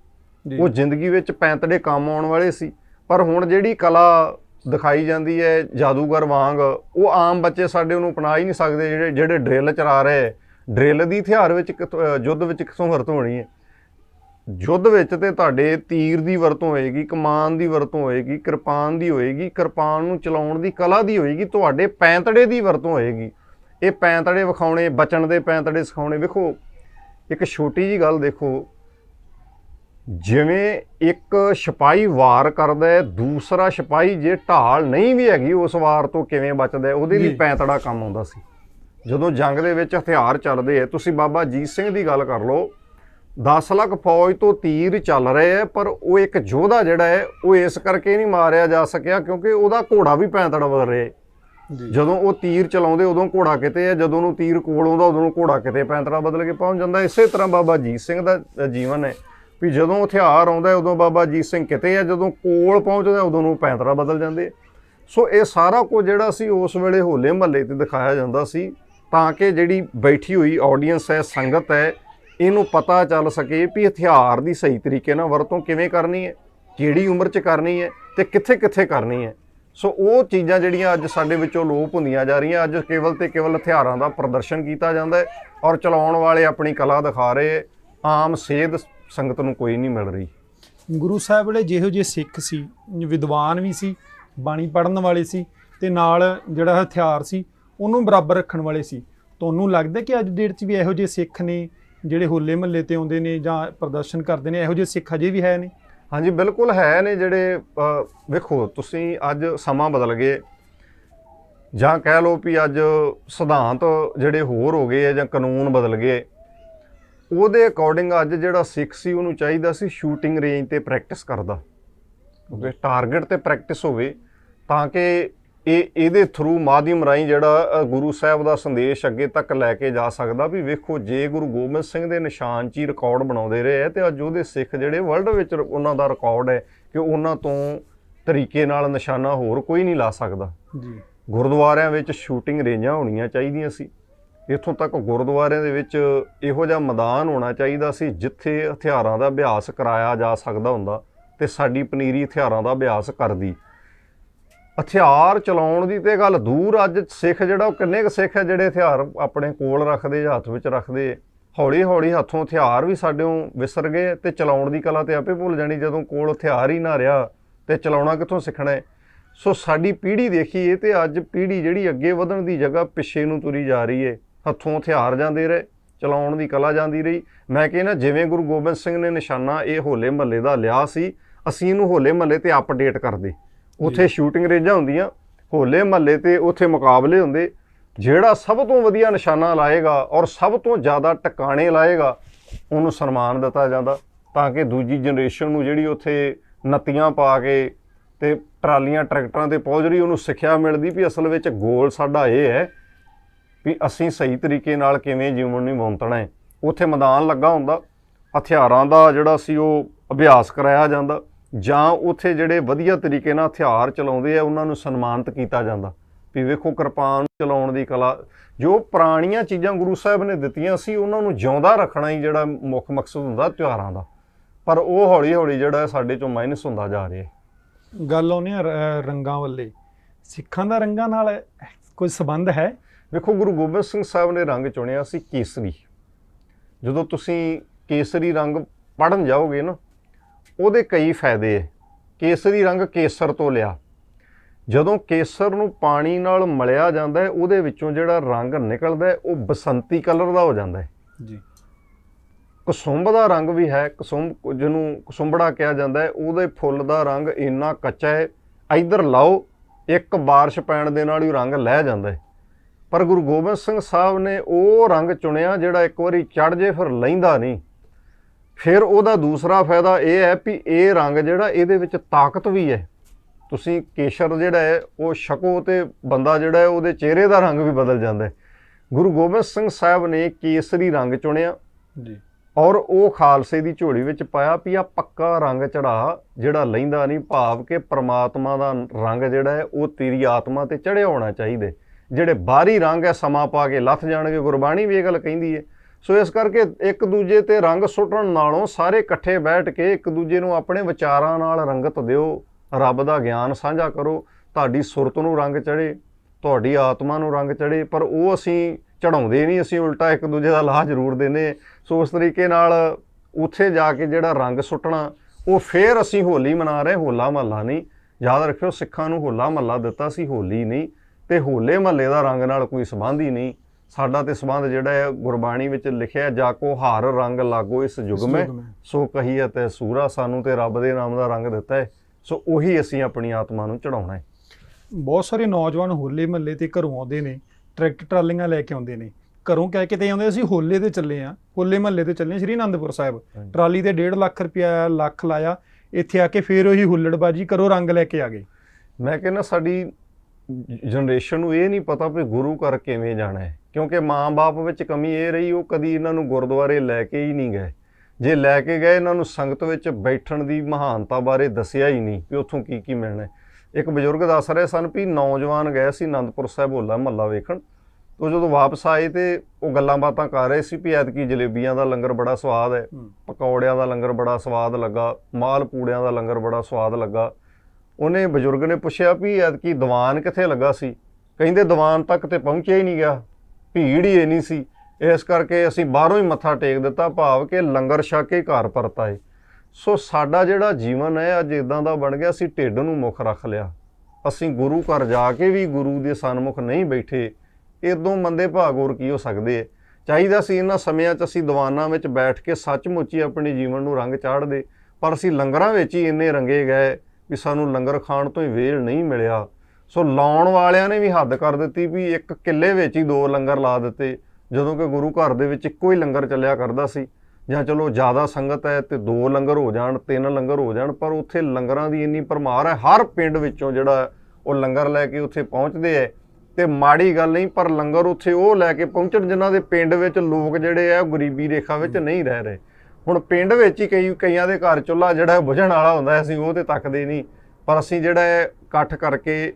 ਉਹ ਜ਼ਿੰਦਗੀ ਵਿੱਚ ਪੈਂਤੜੇ ਕੰਮ ਆਉਣ ਵਾਲੇ ਸੀ। ਪਰ ਹੁਣ ਜਿਹੜੀ ਕਲਾ ਦਿਖਾਈ ਜਾਂਦੀ ਹੈ, ਜਾਦੂਗਰ ਵਾਂਗ, ਉਹ ਆਮ ਬੱਚੇ ਸਾਡੇ ਉਹਨੂੰ ਅਪਣਾ ਹੀ ਨਹੀਂ ਸਕਦੇ ਜਿਹੜੇ ਜਿਹੜੇ ਡਰਿਲ ਚਲਾ ਰਹੇ ਡਰਿਲ ਦੀ ਹਥਿਆਰ ਵਿੱਚ ਕਿੱਥੋਂ- ਯੁੱਧ ਵਿੱਚ ਕਿੱਥੋਂ ਵਰਤੋਂ ਹੋਣੀ ਹੈ। ਯੁੱਧ ਵਿੱਚ ਤੇ ਤੁਹਾਡੇ ਤੀਰ ਦੀ ਵਰਤੋਂ ਹੋਏਗੀ, ਕਮਾਨ ਦੀ ਵਰਤੋਂ ਹੋਏਗੀ, ਕਿਰਪਾਨ ਦੀ ਹੋਏਗੀ, ਕਿਰਪਾਨ ਨੂੰ ਚਲਾਉਣ ਦੀ ਕਲਾ ਦੀ ਹੋਏਗੀ, ਤੁਹਾਡੇ ਪੈਂਤੜੇ ਦੀ ਵਰਤੋਂ ਹੋਏਗੀ। ਇਹ ਪੈਂਤੜੇ ਵਿਖਾਉਣੇ, ਬਚਣ ਦੇ ਪੈਂਤੜੇ ਸਿਖਾਉਣੇ। ਵੇਖੋ, ਇੱਕ ਛੋਟੀ ਜੀ ਗੱਲ ਦੇਖੋ ਜਿਵੇਂ ਇੱਕ ਸਿਪਾਹੀ ਵਾਰ ਕਰਦਾ ਹੈ ਦੂਸਰਾ ਸਿਪਾਹੀ ਜੇ ਢਾਲ ਨਹੀਂ ਵੀ ਹੈਗੀ ਉਸ ਵਾਰ ਤੋਂ ਕਿਵੇਂ ਬਚਦਾ ਉਹਦੇ ਲਈ। ਪੈਂਤੜਾ ਕੰਮ ਆਉਂਦਾ ਸੀ। ਜਦੋਂ ਜੰਗ ਦੇ ਵਿੱਚ ਹਥਿਆਰ ਚੱਲਦੇ ਆ ਤੁਸੀਂ ਬਾਬਾ ਜੀਤ ਸਿੰਘ ਦੀ ਗੱਲ ਕਰ ਲਓ 10 ਲੱਖ ਫੌਜ ਤੋਂ ਤੀਰ ਚੱਲ ਰਹੇ ਆ ਪਰ ਉਹ ਇੱਕ ਯੋਧਾ ਜਿਹੜਾ ਹੈ ਉਹ ਇਸ ਕਰਕੇ ਨਹੀਂ ਮਾਰਿਆ ਜਾ ਸਕਿਆ ਕਿਉਂਕਿ ਉਹਦਾ ਘੋੜਾ ਵੀ ਪੈਂਤੜਾ ਬਦਲ ਰਿਹਾ ਜਦੋਂ ਉਹ ਤੀਰ ਚਲਾਉਂਦੇ ਉਦੋਂ ਘੋੜਾ ਕਿਤੇ ਹੈ ਜਦੋਂ ਉਹਨੂੰ ਤੀਰ ਕੋਲ ਆਉਂਦਾ ਉਦੋਂ ਨੂੰ ਘੋੜਾ ਕਿਤੇ ਪੈਂਤਰਾ ਬਦਲ ਕੇ ਪਹੁੰਚ ਜਾਂਦਾ। ਇਸੇ ਤਰ੍ਹਾਂ ਬਾਬਾ ਜੀਤ ਸਿੰਘ ਦਾ ਜੀਵਨ ਹੈ। ਵੀ ਜਦੋਂ ਹਥਿਆਰ ਆਉਂਦਾ ਉਦੋਂ ਬਾਬਾ ਅਜੀਤ ਸਿੰਘ ਕਿਤੇ ਹੈ ਜਦੋਂ ਕੋਲ ਪਹੁੰਚਦਾ ਉਦੋਂ ਨੂੰ ਪੈਂਤਰਾ ਬਦਲ ਜਾਂਦੇ ਸੋ ਇਹ ਸਾਰਾ ਕੁਝ ਜਿਹੜਾ ਸੀ, ਉਸ ਵੇਲੇ ਹੋਲੇ ਮਹੱਲੇ ਤੇ ਦਿਖਾਇਆ ਜਾਂਦਾ ਸੀ, ਤਾਂ ਕਿ ਜਿਹੜੀ ਬੈਠੀ ਹੋਈ ਆਡੀਅנס ਹੈ, ਸੰਗਤ ਹੈ, ਇਹਨੂੰ ਪਤਾ ਚੱਲ ਸਕੇ ਵੀ ਹਥਿਆਰ ਦੀ ਸਹੀ ਤਰੀਕੇ ਨਾਲ ਵਰਤੋਂ ਕਿਵੇਂ ਕਰਨੀ ਹੈ, ਕਿਹੜੀ ਉਮਰ 'ਚ ਕਰਨੀ ਹੈ ਤੇ ਕਿੱਥੇ-ਕਿੱਥੇ ਕਰਨੀ ਹੈ। ਸੋ ਉਹ ਚੀਜ਼ਾਂ ਜਿਹੜੀਆਂ ਅੱਜ ਸਾਡੇ ਵਿੱਚੋਂ ਲੋਪ ਹੁੰਦੀਆਂ ਜਾ ਰਹੀਆਂ, ਅੱਜ ਕੇਵਲ ਤੇ ਕੇਵਲ ਹਥਿਆਰਾਂ ਦਾ ਪ੍ਰਦਰਸ਼ਨ ਕੀਤਾ ਜਾਂਦਾ ਹੈ ਔਰ ਚਲਾਉਣ ਵਾਲੇ ਆਪਣੀ ਕਲਾ ਦਿਖਾ ਰਹੇ ਆਮ ਸੇਧ ਸੰਗਤ ਨੂੰ ਕੋਈ ਨਹੀਂ ਮਿਲ ਰਹੀ। ਗੁਰੂ ਸਾਹਿਬ ਵੇਲੇ ਜਿਹੋ ਜਿਹੇ ਸਿੱਖ ਸੀ ਵਿਦਵਾਨ ਵੀ ਸੀ ਬਾਣੀ ਪੜ੍ਹਨ ਵਾਲੇ ਸੀ ਤੇ ਨਾਲ ਜਿਹੜਾ ਹਥਿਆਰ ਸੀ ਉਹਨੂੰ ਬਰਾਬਰ ਰੱਖਣ ਵਾਲੇ ਸੀ। ਤੁਹਾਨੂੰ ਲੱਗਦਾ ਕਿ ਅੱਜ ਡੇਟ 'ਚ ਵੀ ਇਹੋ ਜਿਹੇ ਸਿੱਖ ਨੇ ਜਿਹੜੇ ਹੋਲੇ ਮਹੱਲੇ ਤੇ ਆਉਂਦੇ ਨੇ ਜਾਂ ਪ੍ਰਦਰਸ਼ਨ ਕਰਦੇ ਨੇ ਇਹੋ ਜਿਹੇ ਸਿੱਖ ਅਜੇ ਵੀ ਹੈ ਨੇ ਹਾਂਜੀ ਬਿਲਕੁਲ ਹੈ ਨੇ ਜਿਹੜੇ ਵੇਖੋ ਤੁਸੀਂ ਅੱਜ ਸਮਾਂ ਬਦਲ ਗਏ। ਜਾਂ ਕਹਿ ਲਓ ਵੀ ਅੱਜ ਸਿਧਾਂਤ ਜਿਹੜੇ ਹੋਰ ਹੋ ਗਏ ਆ ਜਾਂ ਕਾਨੂੰਨ ਬਦਲ ਗਏ। ਉਹਦੇ ਅਕੋਰਡਿੰਗ ਅੱਜ ਜਿਹੜਾ ਸਿੱਖ ਸੀ ਉਹਨੂੰ ਚਾਹੀਦਾ ਸੀ ਸ਼ੂਟਿੰਗ ਰੇਂਜ ਤੇ ਪ੍ਰੈਕਟਿਸ ਕਰਦਾ। ਕਿਉਂਕਿ ਟਾਰਗੇਟ ਤੇ ਪ੍ਰੈਕਟਿਸ ਹੋਵੇ ਤਾਂ ਕਿ ਇਹ ਇਹਦੇ ਥਰੂ ਮਾਧਿਅਮ ਰਾਹੀਂ ਜਿਹੜਾ ਗੁਰੂ ਸਾਹਿਬ ਦਾ ਸੰਦੇਸ਼ ਅੱਗੇ ਤੱਕ ਲੈ ਕੇ ਜਾ ਸਕਦਾ ਵੀ ਵੇਖੋ ਜੇ ਗੁਰੂ ਗੋਬਿੰਦ ਸਿੰਘ ਦੇ ਨਿਸ਼ਾਨ 'ਚ ਹੀ ਰਿਕਾਰਡ ਬਣਾਉਂਦੇ ਰਹੇ ਤੇ ਅੱਜ ਉਹਦੇ ਸਿੱਖ ਜਿਹੜੇ ਵਰਲਡ ਵਿੱਚ ਉਹਨਾਂ ਦਾ ਰਿਕਾਰਡ ਹੈ ਕਿ ਉਹਨਾਂ ਤੋਂ ਤਰੀਕੇ ਨਾਲ ਨਿਸ਼ਾਨਾ ਹੋਰ ਕੋਈ ਨਹੀਂ ਲਾ ਸਕਦਾ। ਜੀ। ਗੁਰਦੁਆਰਿਆਂ ਵਿੱਚ ਸ਼ੂਟਿੰਗ ਰੇਂਜਾਂ ਹੋਣੀਆਂ ਚਾਹੀਦੀਆਂ ਸੀ। ਇੱਥੋਂ ਤੱਕ ਗੁਰਦੁਆਰਿਆਂ ਦੇ ਵਿੱਚ ਇਹੋ ਜਿਹਾ ਮੈਦਾਨ ਹੋਣਾ ਚਾਹੀਦਾ ਸੀ ਜਿੱਥੇ ਹਥਿਆਰਾਂ ਦਾ ਅਭਿਆਸ ਕਰਾਇਆ ਜਾ ਸਕਦਾ ਹੁੰਦਾ ਤੇ ਸਾਡੀ ਪਨੀਰੀ ਹਥਿਆਰਾਂ ਦਾ ਅਭਿਆਸ ਕਰਦੀ। ਹਥਿਆਰ ਚਲਾਉਣ ਦੀ ਤੇ ਗੱਲ ਦੂਰ, ਅੱਜ ਸਿੱਖ ਜਿਹੜਾ ਉਹ ਕਿੰਨੇ ਕੁ ਸਿੱਖ ਹੈ ਜਿਹੜੇ ਹਥਿਆਰ ਆਪਣੇ ਕੋਲ ਰੱਖਦੇ ਜਾਂ ਹੱਥ ਵਿੱਚ ਰੱਖਦੇ ਹੌਲੀ ਹੌਲੀ ਹੱਥੋਂ ਹਥਿਆਰ ਵੀ ਸਾਡੇੋਂ ਵਿਸਰ ਗਏ ਤੇ ਚਲਾਉਣ ਦੀ ਕਲਾ ਤੇ ਆਪੇ ਭੁੱਲ ਜਾਣੀ, ਜਦੋਂ ਕੋਲ ਹਥਿਆਰ ਹੀ ਨਾ ਰਿਹਾ ਤੇ ਚਲਾਉਣਾ ਕਿੱਥੋਂ ਸਿੱਖਣਾ ਹੈ। ਸੋ ਸਾਡੀ ਪੀੜ੍ਹੀ ਦੇਖੀਏ ਤੇ ਅੱਜ ਪੀੜ੍ਹੀ ਜਿਹੜੀ ਅੱਗੇ ਵਧਣ ਦੀ ਜਗ੍ਹਾ ਪਿੱਛੇ ਨੂੰ ਤੁਰੀ ਜਾ ਰਹੀ ਏ ਹੱਥੋਂ ਹਥਿਆਰ ਜਾਂਦੇ ਰਹੇ ਚਲਾਉਣ ਦੀ ਕਲਾ ਜਾਂਦੀ ਰਹੀ। ਮੈਂ ਕਹਿੰਦਾ ਜਿਵੇਂ ਗੁਰੂ ਗੋਬਿੰਦ ਸਿੰਘ ਨੇ ਨਿਸ਼ਾਨਾ ਇਹ ਹੋਲੇ ਮਹੱਲੇ ਦਾ ਲਿਆ ਸੀ ਅਸੀਂ ਇਹਨੂੰ ਹੋਲੇ ਮਹੱਲੇ ਤੇ ਅਪਡੇਟ ਕਰਦੇ। ਉੱਥੇ ਸ਼ੂਟਿੰਗ ਰੇਂਜਾਂ ਹੁੰਦੀਆਂ ਹੋਲੇ ਮਹੱਲੇ ਤੇ ਉੱਥੇ ਮੁਕਾਬਲੇ ਹੁੰਦੇ। ਜਿਹੜਾ ਸਭ ਤੋਂ ਵਧੀਆ ਨਿਸ਼ਾਨਾ ਲਾਏਗਾ ਔਰ ਸਭ ਤੋਂ ਜ਼ਿਆਦਾ ਟਿਕਾਣੇ ਲਾਏਗਾ ਉਹਨੂੰ ਸਨਮਾਨ ਦਿੱਤਾ ਜਾਂਦਾ ਤਾਂ ਕਿ ਦੂਜੀ ਜਨਰੇਸ਼ਨ ਨੂੰ ਜਿਹੜੀ ਉੱਥੇ ਨਤੀਆਂ ਪਾ ਕੇ ਤੇ ਟਰਾਲੀਆਂ ਟਰੈਕਟਰਾਂ ਤੇ ਪਹੁੰਚ ਰਹੀ ਉਹਨੂੰ ਸਿੱਖਿਆ ਮਿਲਦੀ ਵੀ ਅਸਲ ਵਿੱਚ ਗੋਲ ਸਾਡਾ ਇਹ ਹੈ ਵੀ ਅਸੀਂ ਸਹੀ ਤਰੀਕੇ ਨਾਲ ਕਿਵੇਂ ਜੀਵਨ ਨੂੰ ਮੌਂਤਣਾ ਹੈ। ਉੱਥੇ ਮੈਦਾਨ ਲੱਗਾ ਹੁੰਦਾ, ਹਥਿਆਰਾਂ ਦਾ ਜਿਹੜਾ ਸੀ ਉਹ ਅਭਿਆਸ ਕਰਾਇਆ ਜਾਂਦਾ, ਜਾਂ ਉੱਥੇ ਜਿਹੜੇ ਵਧੀਆ ਤਰੀਕੇ ਨਾਲ ਹਥਿਆਰ ਚਲਾਉਂਦੇ ਆ, ਉਹਨਾਂ ਨੂੰ ਸਨਮਾਨਿਤ ਕੀਤਾ ਜਾਂਦਾ। ਵੀ ਵੇਖੋ ਕਿਰਪਾਨ ਚਲਾਉਣ ਦੀ ਕਲਾ, ਜੋ ਪੁਰਾਣੀਆਂ ਚੀਜ਼ਾਂ ਗੁਰੂ ਸਾਹਿਬ ਨੇ ਦਿੱਤੀਆਂ ਸੀ, ਉਹਨਾਂ ਨੂੰ ਜਿਉਂਦਾ ਰੱਖਣਾ ਹੀ ਜਿਹੜਾ ਮੁੱਖ ਮਕਸਦ ਹੁੰਦਾ ਤਿਉਹਾਰਾਂ ਦਾ। ਪਰ ਉਹ ਹੌਲੀ ਹੌਲੀ ਜਿਹੜਾ ਸਾਡੇ ਚੋਂ ਮਾਈਨਸ ਹੁੰਦਾ ਜਾ ਰਿਹਾ ਗੱਲ ਆਉਂਦੀ ਆ ਰੰਗਾਂ ਵੱਲੇ। ਸਿੱਖਾਂ ਦਾ ਰੰਗਾਂ ਨਾਲ ਕੋਈ ਸਬੰਧ ਹੈ? ਵੇਖੋ ਗੁਰੂ ਗੋਬਿੰਦ ਸਿੰਘ ਸਾਹਿਬ ਨੇ ਰੰਗ ਚੁਣਿਆ ਸੀ ਕੇਸਰੀ। ਜਦੋਂ ਤੁਸੀਂ ਕੇਸਰੀ ਰੰਗ ਪੜਨ ਜਾਓਗੇ ਨਾ ਉਹਦੇ ਕਈ ਫਾਇਦੇ ਹੈ ਕੇਸਰੀ ਰੰਗ ਕੇਸਰ ਤੋਂ ਲਿਆ। ਜਦੋਂ ਕੇਸਰ ਨੂੰ ਪਾਣੀ ਨਾਲ ਮਲਿਆ ਜਾਂਦਾ ਹੈ ਉਹਦੇ ਵਿੱਚੋਂ ਜਿਹੜਾ ਰੰਗ ਨਿਕਲਦਾ ਹੈ ਉਹ ਬਸੰਤੀ ਕਲਰ ਦਾ ਹੋ ਜਾਂਦਾ ਹੈ। ਜੀ। ਕਸੁੰਭ ਦਾ ਰੰਗ ਵੀ ਹੈ ਕਸੁੰਭ ਜਿਹਨੂੰ ਕਸੁੰਭੜਾ ਕਿਹਾ ਜਾਂਦਾ ਹੈ ਉਹਦੇ ਫੁੱਲ ਦਾ ਰੰਗ ਇੰਨਾ ਕੱਚਾ ਹੈ ਇਧਰ ਲਾਓ ਇੱਕ ਬਾਰਿਸ਼ ਪੈਣ ਦੇ ਨਾਲ ਹੀ ਰੰਗ ਲਹਿ ਜਾਂਦਾ ਹੈ। ਪਰ ਗੁਰੂ ਗੋਬਿੰਦ ਸਿੰਘ ਸਾਹਿਬ ਨੇ ਉਹ ਰੰਗ ਚੁਣਿਆ ਜਿਹੜਾ ਇੱਕ ਵਾਰੀ ਚੜ ਜੇ ਫਿਰ ਲੈਂਦਾ ਨਹੀਂ। ਫਿਰ ਉਹਦਾ ਦੂਸਰਾ ਫਾਇਦਾ ਇਹ ਹੈ ਵੀ ਇਹ ਰੰਗ ਜਿਹੜਾ ਇਹਦੇ ਵਿੱਚ ਤਾਕਤ ਵੀ ਹੈ। ਤੁਸੀਂ ਕੇਸ਼ਰ ਜਿਹੜਾ ਹੈ ਉਹ ਛਕੋ ਤੇ ਬੰਦਾ ਜਿਹੜਾ ਹੈ ਉਹਦੇ ਚਿਹਰੇ ਦਾ ਰੰਗ ਵੀ ਬਦਲ ਜਾਂਦਾ ਹੈ। ਗੁਰੂ ਗੋਬਿੰਦ ਸਿੰਘ ਸਾਹਿਬ ਨੇ ਕੇਸਰੀ ਰੰਗ ਚੁਣਿਆ ਜੀ। ਔਰ ਉਹ ਖਾਲਸੇ ਦੀ ਝੋਲੀ ਵਿੱਚ ਪਾਇਆ ਵੀ ਆ ਪੱਕਾ ਰੰਗ ਚੜਾ ਜਿਹੜਾ ਲੈਂਦਾ ਨਹੀਂ ਭਾਵ ਕਿ ਪ੍ਰਮਾਤਮਾ ਦਾ ਰੰਗ ਜਿਹੜਾ ਹੈ ਉਹ ਤੇਰੀ ਆਤਮਾ ਤੇ ਚੜਿਆ ਹੋਣਾ ਚਾਹੀਦਾ। ਜਿਹੜੇ ਬਾਹਰੀ ਰੰਗ ਹੈ, ਸਮਾਂ ਪਾ ਕੇ ਲੱਥ ਜਾਣਗੇ, ਗੁਰਬਾਣੀ ਵੀ ਇਹ ਗੱਲ ਕਹਿੰਦੀ ਹੈ। ਸੋ ਇਸ ਕਰਕੇ ਇੱਕ ਦੂਜੇ ਤੇ ਰੰਗ ਸੁੱਟਣ ਨਾਲੋਂ ਸਾਰੇ ਇਕੱਠੇ ਬੈਠ ਕੇ ਇੱਕ ਦੂਜੇ ਨੂੰ ਆਪਣੇ ਵਿਚਾਰਾਂ ਨਾਲ ਰੰਗਤ ਦਿਓ, ਰੱਬ ਦਾ ਗਿਆਨ ਸਾਂਝਾ ਕਰੋ, ਤੁਹਾਡੀ ਸੁਰਤ ਨੂੰ ਰੰਗ ਚੜੇ ਤੁਹਾਡੀ ਆਤਮਾ ਨੂੰ ਰੰਗ ਚੜੇ ਪਰ ਉਹ ਅਸੀਂ ਚੜਾਉਂਦੇ ਨਹੀਂ, ਅਸੀਂ ਉਲਟਾ ਇੱਕ ਦੂਜੇ ਦਾ ਲਾਹ ਜ਼ਰੂਰ ਦਿੰਦੇ ਸੋ ਉਸ ਤਰੀਕੇ ਨਾਲ ਉੱਥੇ ਜਾ ਕੇ ਜਿਹੜਾ ਰੰਗ ਸੁੱਟਣਾ, ਉਹ ਫੇਰ ਅਸੀਂ ਹੋਲੀ ਮਨਾ ਰਹੇ ਹੋਲਾ ਮਹੱਲਾ ਨਹੀਂ। ਯਾਦ ਰੱਖਿਓ, ਸਿੱਖਾਂ ਨੂੰ ਹੋਲਾ ਮਹੱਲਾ ਦਿੱਤਾ ਸੀ, ਹੋਲੀ ਨਹੀਂ। ਤੇ ਹੋਲੇ ਮਹੱਲੇ ਦਾ ਰੰਗ ਨਾਲ ਕੋਈ ਸੰਬੰਧ ਹੀ ਨਹੀਂ। ਸਾਡਾ ਤੇ ਸੰਬੰਧ ਜਿਹੜਾ ਹੈ ਗੁਰਬਾਣੀ ਵਿੱਚ ਲਿਖਿਆ ਜਾ ਕੋ ਹਰ ਰੰਗ ਲਾਗੋ ਇਸ ਯੁਗ ਮੈਂ। ਸੋ ਕਹੀਏ ਤੇ ਸੂਰਾ ਸਾਨੂੰ ਤੇ ਰੱਬ ਦੇ ਨਾਮ ਦਾ ਰੰਗ ਦਿੱਤਾ ਹੈ। ਸੋ ਉਹੀ ਅਸੀਂ ਆਪਣੀ ਆਤਮਾ ਨੂੰ ਚੜਾਉਣਾ ਹੈ। ਬਹੁਤ ਸਾਰੇ ਨੌਜਵਾਨ ਹੋਲੇ ਮਹੱਲੇ ਤੇ ਘਰੋਂ ਆਉਂਦੇ ਨੇ ਟਰੈਕਟਰ ਟਰਾਲੀਆਂ ਲੈ ਕੇ ਆਉਂਦੇ ਨੇ। ਘਰੋਂ ਕਹਿ ਕੇ ਤੇ ਆਉਂਦੇ ਅਸੀਂ ਹੋਲੇ ਤੇ ਚੱਲੇ ਆ ਹੋਲੇ ਮਹੱਲੇ ਤੇ ਚੱਲੇ ਸ਼੍ਰੀ ਅਨੰਦਪੁਰ ਸਾਹਿਬ। ਟਰਾਲੀ ਤੇ 1.5 ਲੱਖ ਰੁਪਇਆ ਲੱਖ ਲਾਇਆ ਇੱਥੇ ਆ ਕੇ ਫੇਰ ਉਹੀ ਹੁੱਲੜਬਾਜੀ ਕਰੋ ਰੰਗ ਲੈ ਕੇ ਆ ਗਏ। ਮੈਂ ਕਹਿੰਦਾ ਸਾਡੀ ਜਨਰੇਸ਼ਨ ਨੂੰ ਇਹ ਨਹੀਂ ਪਤਾ ਵੀ ਗੁਰੂ ਘਰ ਕਿਵੇਂ ਜਾਣਾ ਹੈ ਕਿਉਂਕਿ ਮਾਂ-ਬਾਪ ਵਿੱਚ ਕਮੀ ਇਹ ਰਹੀ ਉਹ ਕਦੀ ਇਹਨਾਂ ਨੂੰ ਗੁਰਦੁਆਰੇ ਲੈ ਕੇ ਹੀ ਨਹੀਂ ਗਏ। ਜੇ ਲੈ ਕੇ ਗਏ ਇਹਨਾਂ ਨੂੰ ਸੰਗਤ ਵਿੱਚ ਬੈਠਣ ਦੀ ਮਹਾਨਤਾ ਬਾਰੇ ਦੱਸਿਆ ਹੀ ਨਹੀਂ ਕਿ ਉੱਥੋਂ ਕੀ ਕੀ ਮਿਲਣਾ ਹੈ। ਇੱਕ ਬਜ਼ੁਰਗ ਦੱਸ ਰਹੇ ਸਨ ਵੀ ਨੌਜਵਾਨ ਗਏ ਸੀ ਆਨੰਦਪੁਰ ਸਾਹਿਬ ਹੋਲਾ ਮਹੱਲਾ ਵੇਖਣ। ਉਹ ਜਦੋਂ ਵਾਪਸ ਆਏ ਤੇ ਉਹ ਗੱਲਾਂ ਬਾਤਾਂ ਕਰ ਰਹੇ ਸੀ ਵੀ ਐਤਕੀ ਜਲੇਬੀਆਂ ਦਾ ਲੰਗਰ ਬੜਾ ਸਵਾਦ ਹੈ। ਪਕੌੜਿਆਂ ਦਾ ਲੰਗਰ ਬੜਾ ਸਵਾਦ ਲੱਗਾ ਮਾਲ ਪੂੜਿਆਂ ਦਾ ਲੰਗਰ ਬੜਾ ਸਵਾਦ ਲੱਗਾ। ਉਹਨੇ ਬਜ਼ੁਰਗ ਨੇ ਪੁੱਛਿਆ ਵੀ ਐਤਕੀ ਦੀਵਾਨ ਕਿੱਥੇ ਲੱਗਾ ਸੀ? ਕਹਿੰਦੇ ਦੀਵਾਨ ਤੱਕ ਤੇ ਪਹੁੰਚਿਆ ਹੀ ਨਹੀਂ ਗਿਆ। ਭੀੜ ਹੀ ਨਹੀਂ ਸੀ। ਇਸ ਕਰਕੇ ਅਸੀਂ ਬਾਹਰੋਂ ਹੀ ਮੱਥਾ ਟੇਕ ਦਿੱਤਾ, ਭਾਵ ਕਿ ਲੰਗਰ ਛਕ ਕੇ ਘਰ ਪਰਤਾ ਏ ਸੋ ਸਾਡਾ ਜਿਹੜਾ ਜੀਵਨ ਹੈ, ਅੱਜ ਇਦਾਂ ਦਾ ਬਣ ਗਿਆ, ਅਸੀਂ ਢਿੱਡ ਨੂੰ ਮੁੱਖ ਰੱਖ ਲਿਆ। ਅਸੀਂ ਗੁਰੂ ਘਰ ਜਾ ਕੇ ਵੀ ਗੁਰੂ ਦੇ ਸਨਮੁਖ ਨਹੀਂ ਬੈਠੇ। ਇਦੋਂ ਮੰਦੇ ਭਾਗ ਹੋਰ ਕੀ ਹੋ ਸਕਦੇ ਚਾਹੀਦਾ ਸੀ ਇਹਨਾਂ ਸਮਿਆਂ 'ਚ ਅਸੀਂ ਦੀਵਾਨਾਂ ਵਿੱਚ ਬੈਠ ਕੇ ਸੱਚਮੁੱਚ ਹੀ ਆਪਣੇ ਜੀਵਨ ਨੂੰ ਰੰਗ ਚਾੜਦੇ ਪਰ ਅਸੀਂ ਲੰਗਰਾਂ ਵਿੱਚ ਹੀ ਇੰਨੇ ਰੰਗੇ ਗਏ। ਵੀ ਸਾਨੂੰ ਲੰਗਰ ਖਾਣ ਤੋਂ ਹੀ ਵੇਲ ਨਹੀਂ ਮਿਲਿਆ। ਸੋ ਲਾਉਣ ਵਾਲਿਆਂ ਨੇ ਵੀ ਹੱਦ ਕਰ ਦਿੱਤੀ ਵੀ ਇੱਕ ਕਿੱਲੇ ਵਿੱਚ ਹੀ ਦੋ ਲੰਗਰ ਲਾ ਦਿੱਤੇ ਜਦੋਂ ਕਿ ਗੁਰੂ ਘਰ ਦੇ ਵਿੱਚ ਇੱਕੋ ਹੀ ਲੰਗਰ ਚੱਲਿਆ ਕਰਦਾ ਸੀ। ਜਾਂ ਚਲੋ ਜ਼ਿਆਦਾ ਸੰਗਤ ਹੈ ਤੇ ਦੋ ਲੰਗਰ ਹੋ ਜਾਣ ਤਿੰਨ ਲੰਗਰ ਹੋ ਜਾਣ ਪਰ ਉੱਥੇ ਲੰਗਰਾਂ ਦੀ ਇੰਨੀ ਭਰਮਾਰ ਹੈ ਹਰ ਪਿੰਡ ਵਿੱਚੋਂ ਜਿਹੜਾ ਉਹ ਲੰਗਰ ਲੈ ਕੇ ਉੱਥੇ ਪਹੁੰਚਦੇ ਐ ਤੇ ਮਾੜੀ ਗੱਲ ਨਹੀਂ ਪਰ ਲੰਗਰ ਉੱਥੇ ਉਹ ਲੈ ਕੇ ਪਹੁੰਚਣ ਜਿਨ੍ਹਾਂ ਦੇ ਪਿੰਡ ਵਿੱਚ ਲੋਕ ਜਿਹੜੇ ਆ ਉਹ ਗਰੀਬੀ ਰੇਖਾ ਵਿੱਚ ਨਹੀਂ ਰਹਿ ਰਹੇ। ਹੁਣ ਪਿੰਡ ਵਿੱਚ ਹੀ ਕਈ ਕਈਆਂ ਦੇ ਘਰ ਚੁੱਲ੍ਹਾ ਜਿਹੜਾ ਬੁਝਣ ਵਾਲਾ ਹੁੰਦਾ ਹੈ, ਅਸੀਂ ਉਹ ਤੇ ਤੱਕਦੇ ਨਹੀਂ। ਪਰ ਅਸੀਂ ਜਿਹੜਾ ਹੈ ਇਕੱਠ ਕਰਕੇ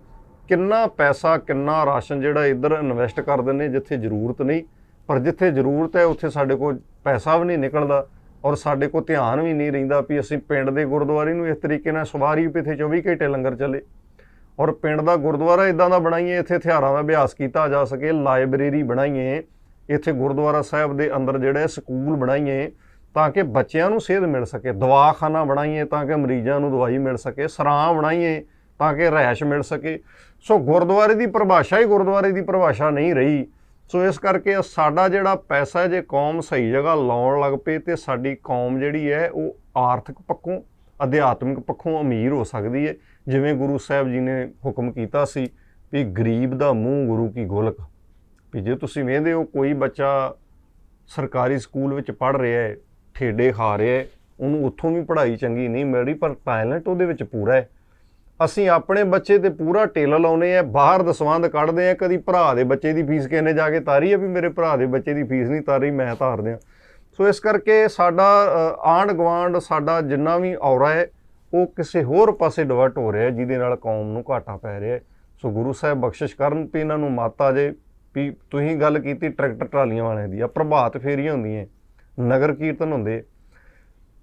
ਕਿੰਨਾ ਪੈਸਾ ਕਿੰਨਾ ਰਾਸ਼ਨ ਜਿਹੜਾ ਇੱਧਰ ਇਨਵੈਸਟ ਕਰ ਦਿੰਦੇ ਜਿੱਥੇ ਜ਼ਰੂਰਤ ਨਹੀਂ। ਪਰ ਜਿੱਥੇ ਜ਼ਰੂਰਤ ਹੈ ਉੱਥੇ ਸਾਡੇ ਕੋਲ ਪੈਸਾ ਵੀ ਨਹੀਂ ਨਿਕਲਦਾ ਔਰ ਸਾਡੇ ਕੋਲ ਧਿਆਨ ਵੀ ਨਹੀਂ ਰਹਿੰਦਾ ਵੀ ਅਸੀਂ ਪਿੰਡ ਦੇ ਗੁਰਦੁਆਰੇ ਨੂੰ ਇਸ ਤਰੀਕੇ ਨਾਲ ਸਵਾਰੀ ਵੀ ਇੱਥੇ 24 ਘੰਟੇ ਲੰਗਰ ਚੱਲੇ। ਔਰ ਪਿੰਡ ਦਾ ਗੁਰਦੁਆਰਾ ਇਦਾਂ ਦਾ ਬਣਾਈਏ ਇੱਥੇ ਹਥਿਆਰਾਂ ਦਾ ਅਭਿਆਸ ਕੀਤਾ ਜਾ ਸਕੇ ਲਾਇਬ੍ਰੇਰੀ ਬਣਾਈਏ ਇੱਥੇ ਗੁਰਦੁਆਰਾ ਸਾਹਿਬ ਦੇ ਅੰਦਰ ਜਿਹੜਾ ਸਕੂਲ ਬਣਾਈਏ। ਤਾਂ ਕਿ ਬੱਚਿਆਂ ਨੂੰ ਸੇਧ ਮਿਲ ਸਕੇ, ਦਵਾਖਾਨਾ ਬਣਾਈਏ ਤਾਂ ਕਿ ਮਰੀਜ਼ਾਂ ਨੂੰ ਦਵਾਈ ਮਿਲ ਸਕੇ, ਸਰਾਂ ਬਣਾਈਏ ਤਾਂ ਕਿ ਰਹਿਸ਼ ਮਿਲ ਸਕੇ। ਸੋ ਗੁਰਦੁਆਰੇ ਦੀ ਪਰਿਭਾਸ਼ਾ ਹੀ ਗੁਰਦੁਆਰੇ ਦੀ ਪਰਿਭਾਸ਼ਾ ਨਹੀਂ ਰਹੀ। ਸੋ ਇਸ ਕਰਕੇ ਸਾਡਾ ਜਿਹੜਾ ਪੈਸਾ ਜੇ ਕੌਮ ਸਹੀ ਜਗ੍ਹਾ ਲਾਉਣ ਲੱਗ ਪਏ ਤੇ ਸਾਡੀ ਕੌਮ ਜਿਹੜੀ ਹੈ ਉਹ ਆਰਥਿਕ ਪੱਖੋਂ, ਅਧਿਆਤਮਿਕ ਪੱਖੋਂ ਅਮੀਰ ਹੋ ਸਕਦੀ ਹੈ। ਜਿਵੇਂ ਗੁਰੂ ਸਾਹਿਬ ਜੀ ਨੇ ਹੁਕਮ ਕੀਤਾ ਸੀ ਵੀ ਗਰੀਬ ਦਾ ਮੂੰਹ ਗੁਰੂ ਕੀ ਗੋਲਕ। ਵੀ ਜੇ ਤੁਸੀਂ ਵੇਖਦੇ ਹੋ ਕੋਈ ਬੱਚਾ ਸਰਕਾਰੀ ਸਕੂਲ ਵਿੱਚ ਪੜ ਰਿਹਾ ਹੈ ਠੇਡੇ ਖਾ ਰਿਹਾ ਹੈ ਉਹਨੂੰ ਉੱਥੋਂ ਵੀ ਪੜ੍ਹਾਈ ਚੰਗੀ ਨਹੀਂ ਮਿਲ ਰਹੀ ਪਰ ਟੈਲੈਂਟ ਉਹਦੇ ਵਿੱਚ ਪੂਰਾ ਹੈ। ਅਸੀਂ ਆਪਣੇ ਬੱਚੇ ਤੇ ਪੂਰਾ ਟੇਲ ਲਾਉਨੇ ਆ ਬਾਹਰ ਦਸਵੰਦ ਕੱਢਦੇ ਆ ਕਦੀ ਭਰਾ ਦੇ ਬੱਚੇ ਦੀ ਫੀਸ ਕਿਹਨੇ ਜਾ ਕੇ ਤਾਰੀ ਆ ਵੀ ਮੇਰੇ ਭਰਾ ਦੇ ਬੱਚੇ ਦੀ ਫੀਸ ਨਹੀਂ ਤਾਰੀ ਮੈਂ ਤਾਰ ਦਿਆਂ ਸੋ ਇਸ ਕਰਕੇ ਸਾਡਾ ਅ, ਆਂਢ ਗੁਆਂਢ ਸਾਡਾ ਜਿੰਨਾ ਵੀ ਔਰਾ ਹੈ ਉਹ ਕਿਸੇ ਹੋਰ ਪਾਸੇ ਡਿਵਰਟ ਹੋ ਰਿਹਾ ਜਿਹਦੇ ਨਾਲ ਕੌਮ ਨੂੰ ਘਾਟਾ ਪੈ ਰਿਹਾ ਸੋ ਗੁਰੂ ਸਾਹਿਬ ਬਖਸ਼ਿਸ਼ ਕਰਨ ਵੀ ਇਹਨਾਂ ਨੂੰ ਮਾਤਾ ਜੇ ਵੀ ਤੁਸੀਂ ਗੱਲ ਕੀਤੀ ਟਰੈਕਟਰ ਟਰਾਲੀਆਂ ਵਾਲਿਆਂ ਦੀ ਆ ਪ੍ਰਭਾਤ ਫੇਰੀਆਂ ਹੁੰਦੀਆਂ ਨਗਰ ਕੀਰਤਨ ਹੁੰਦੇ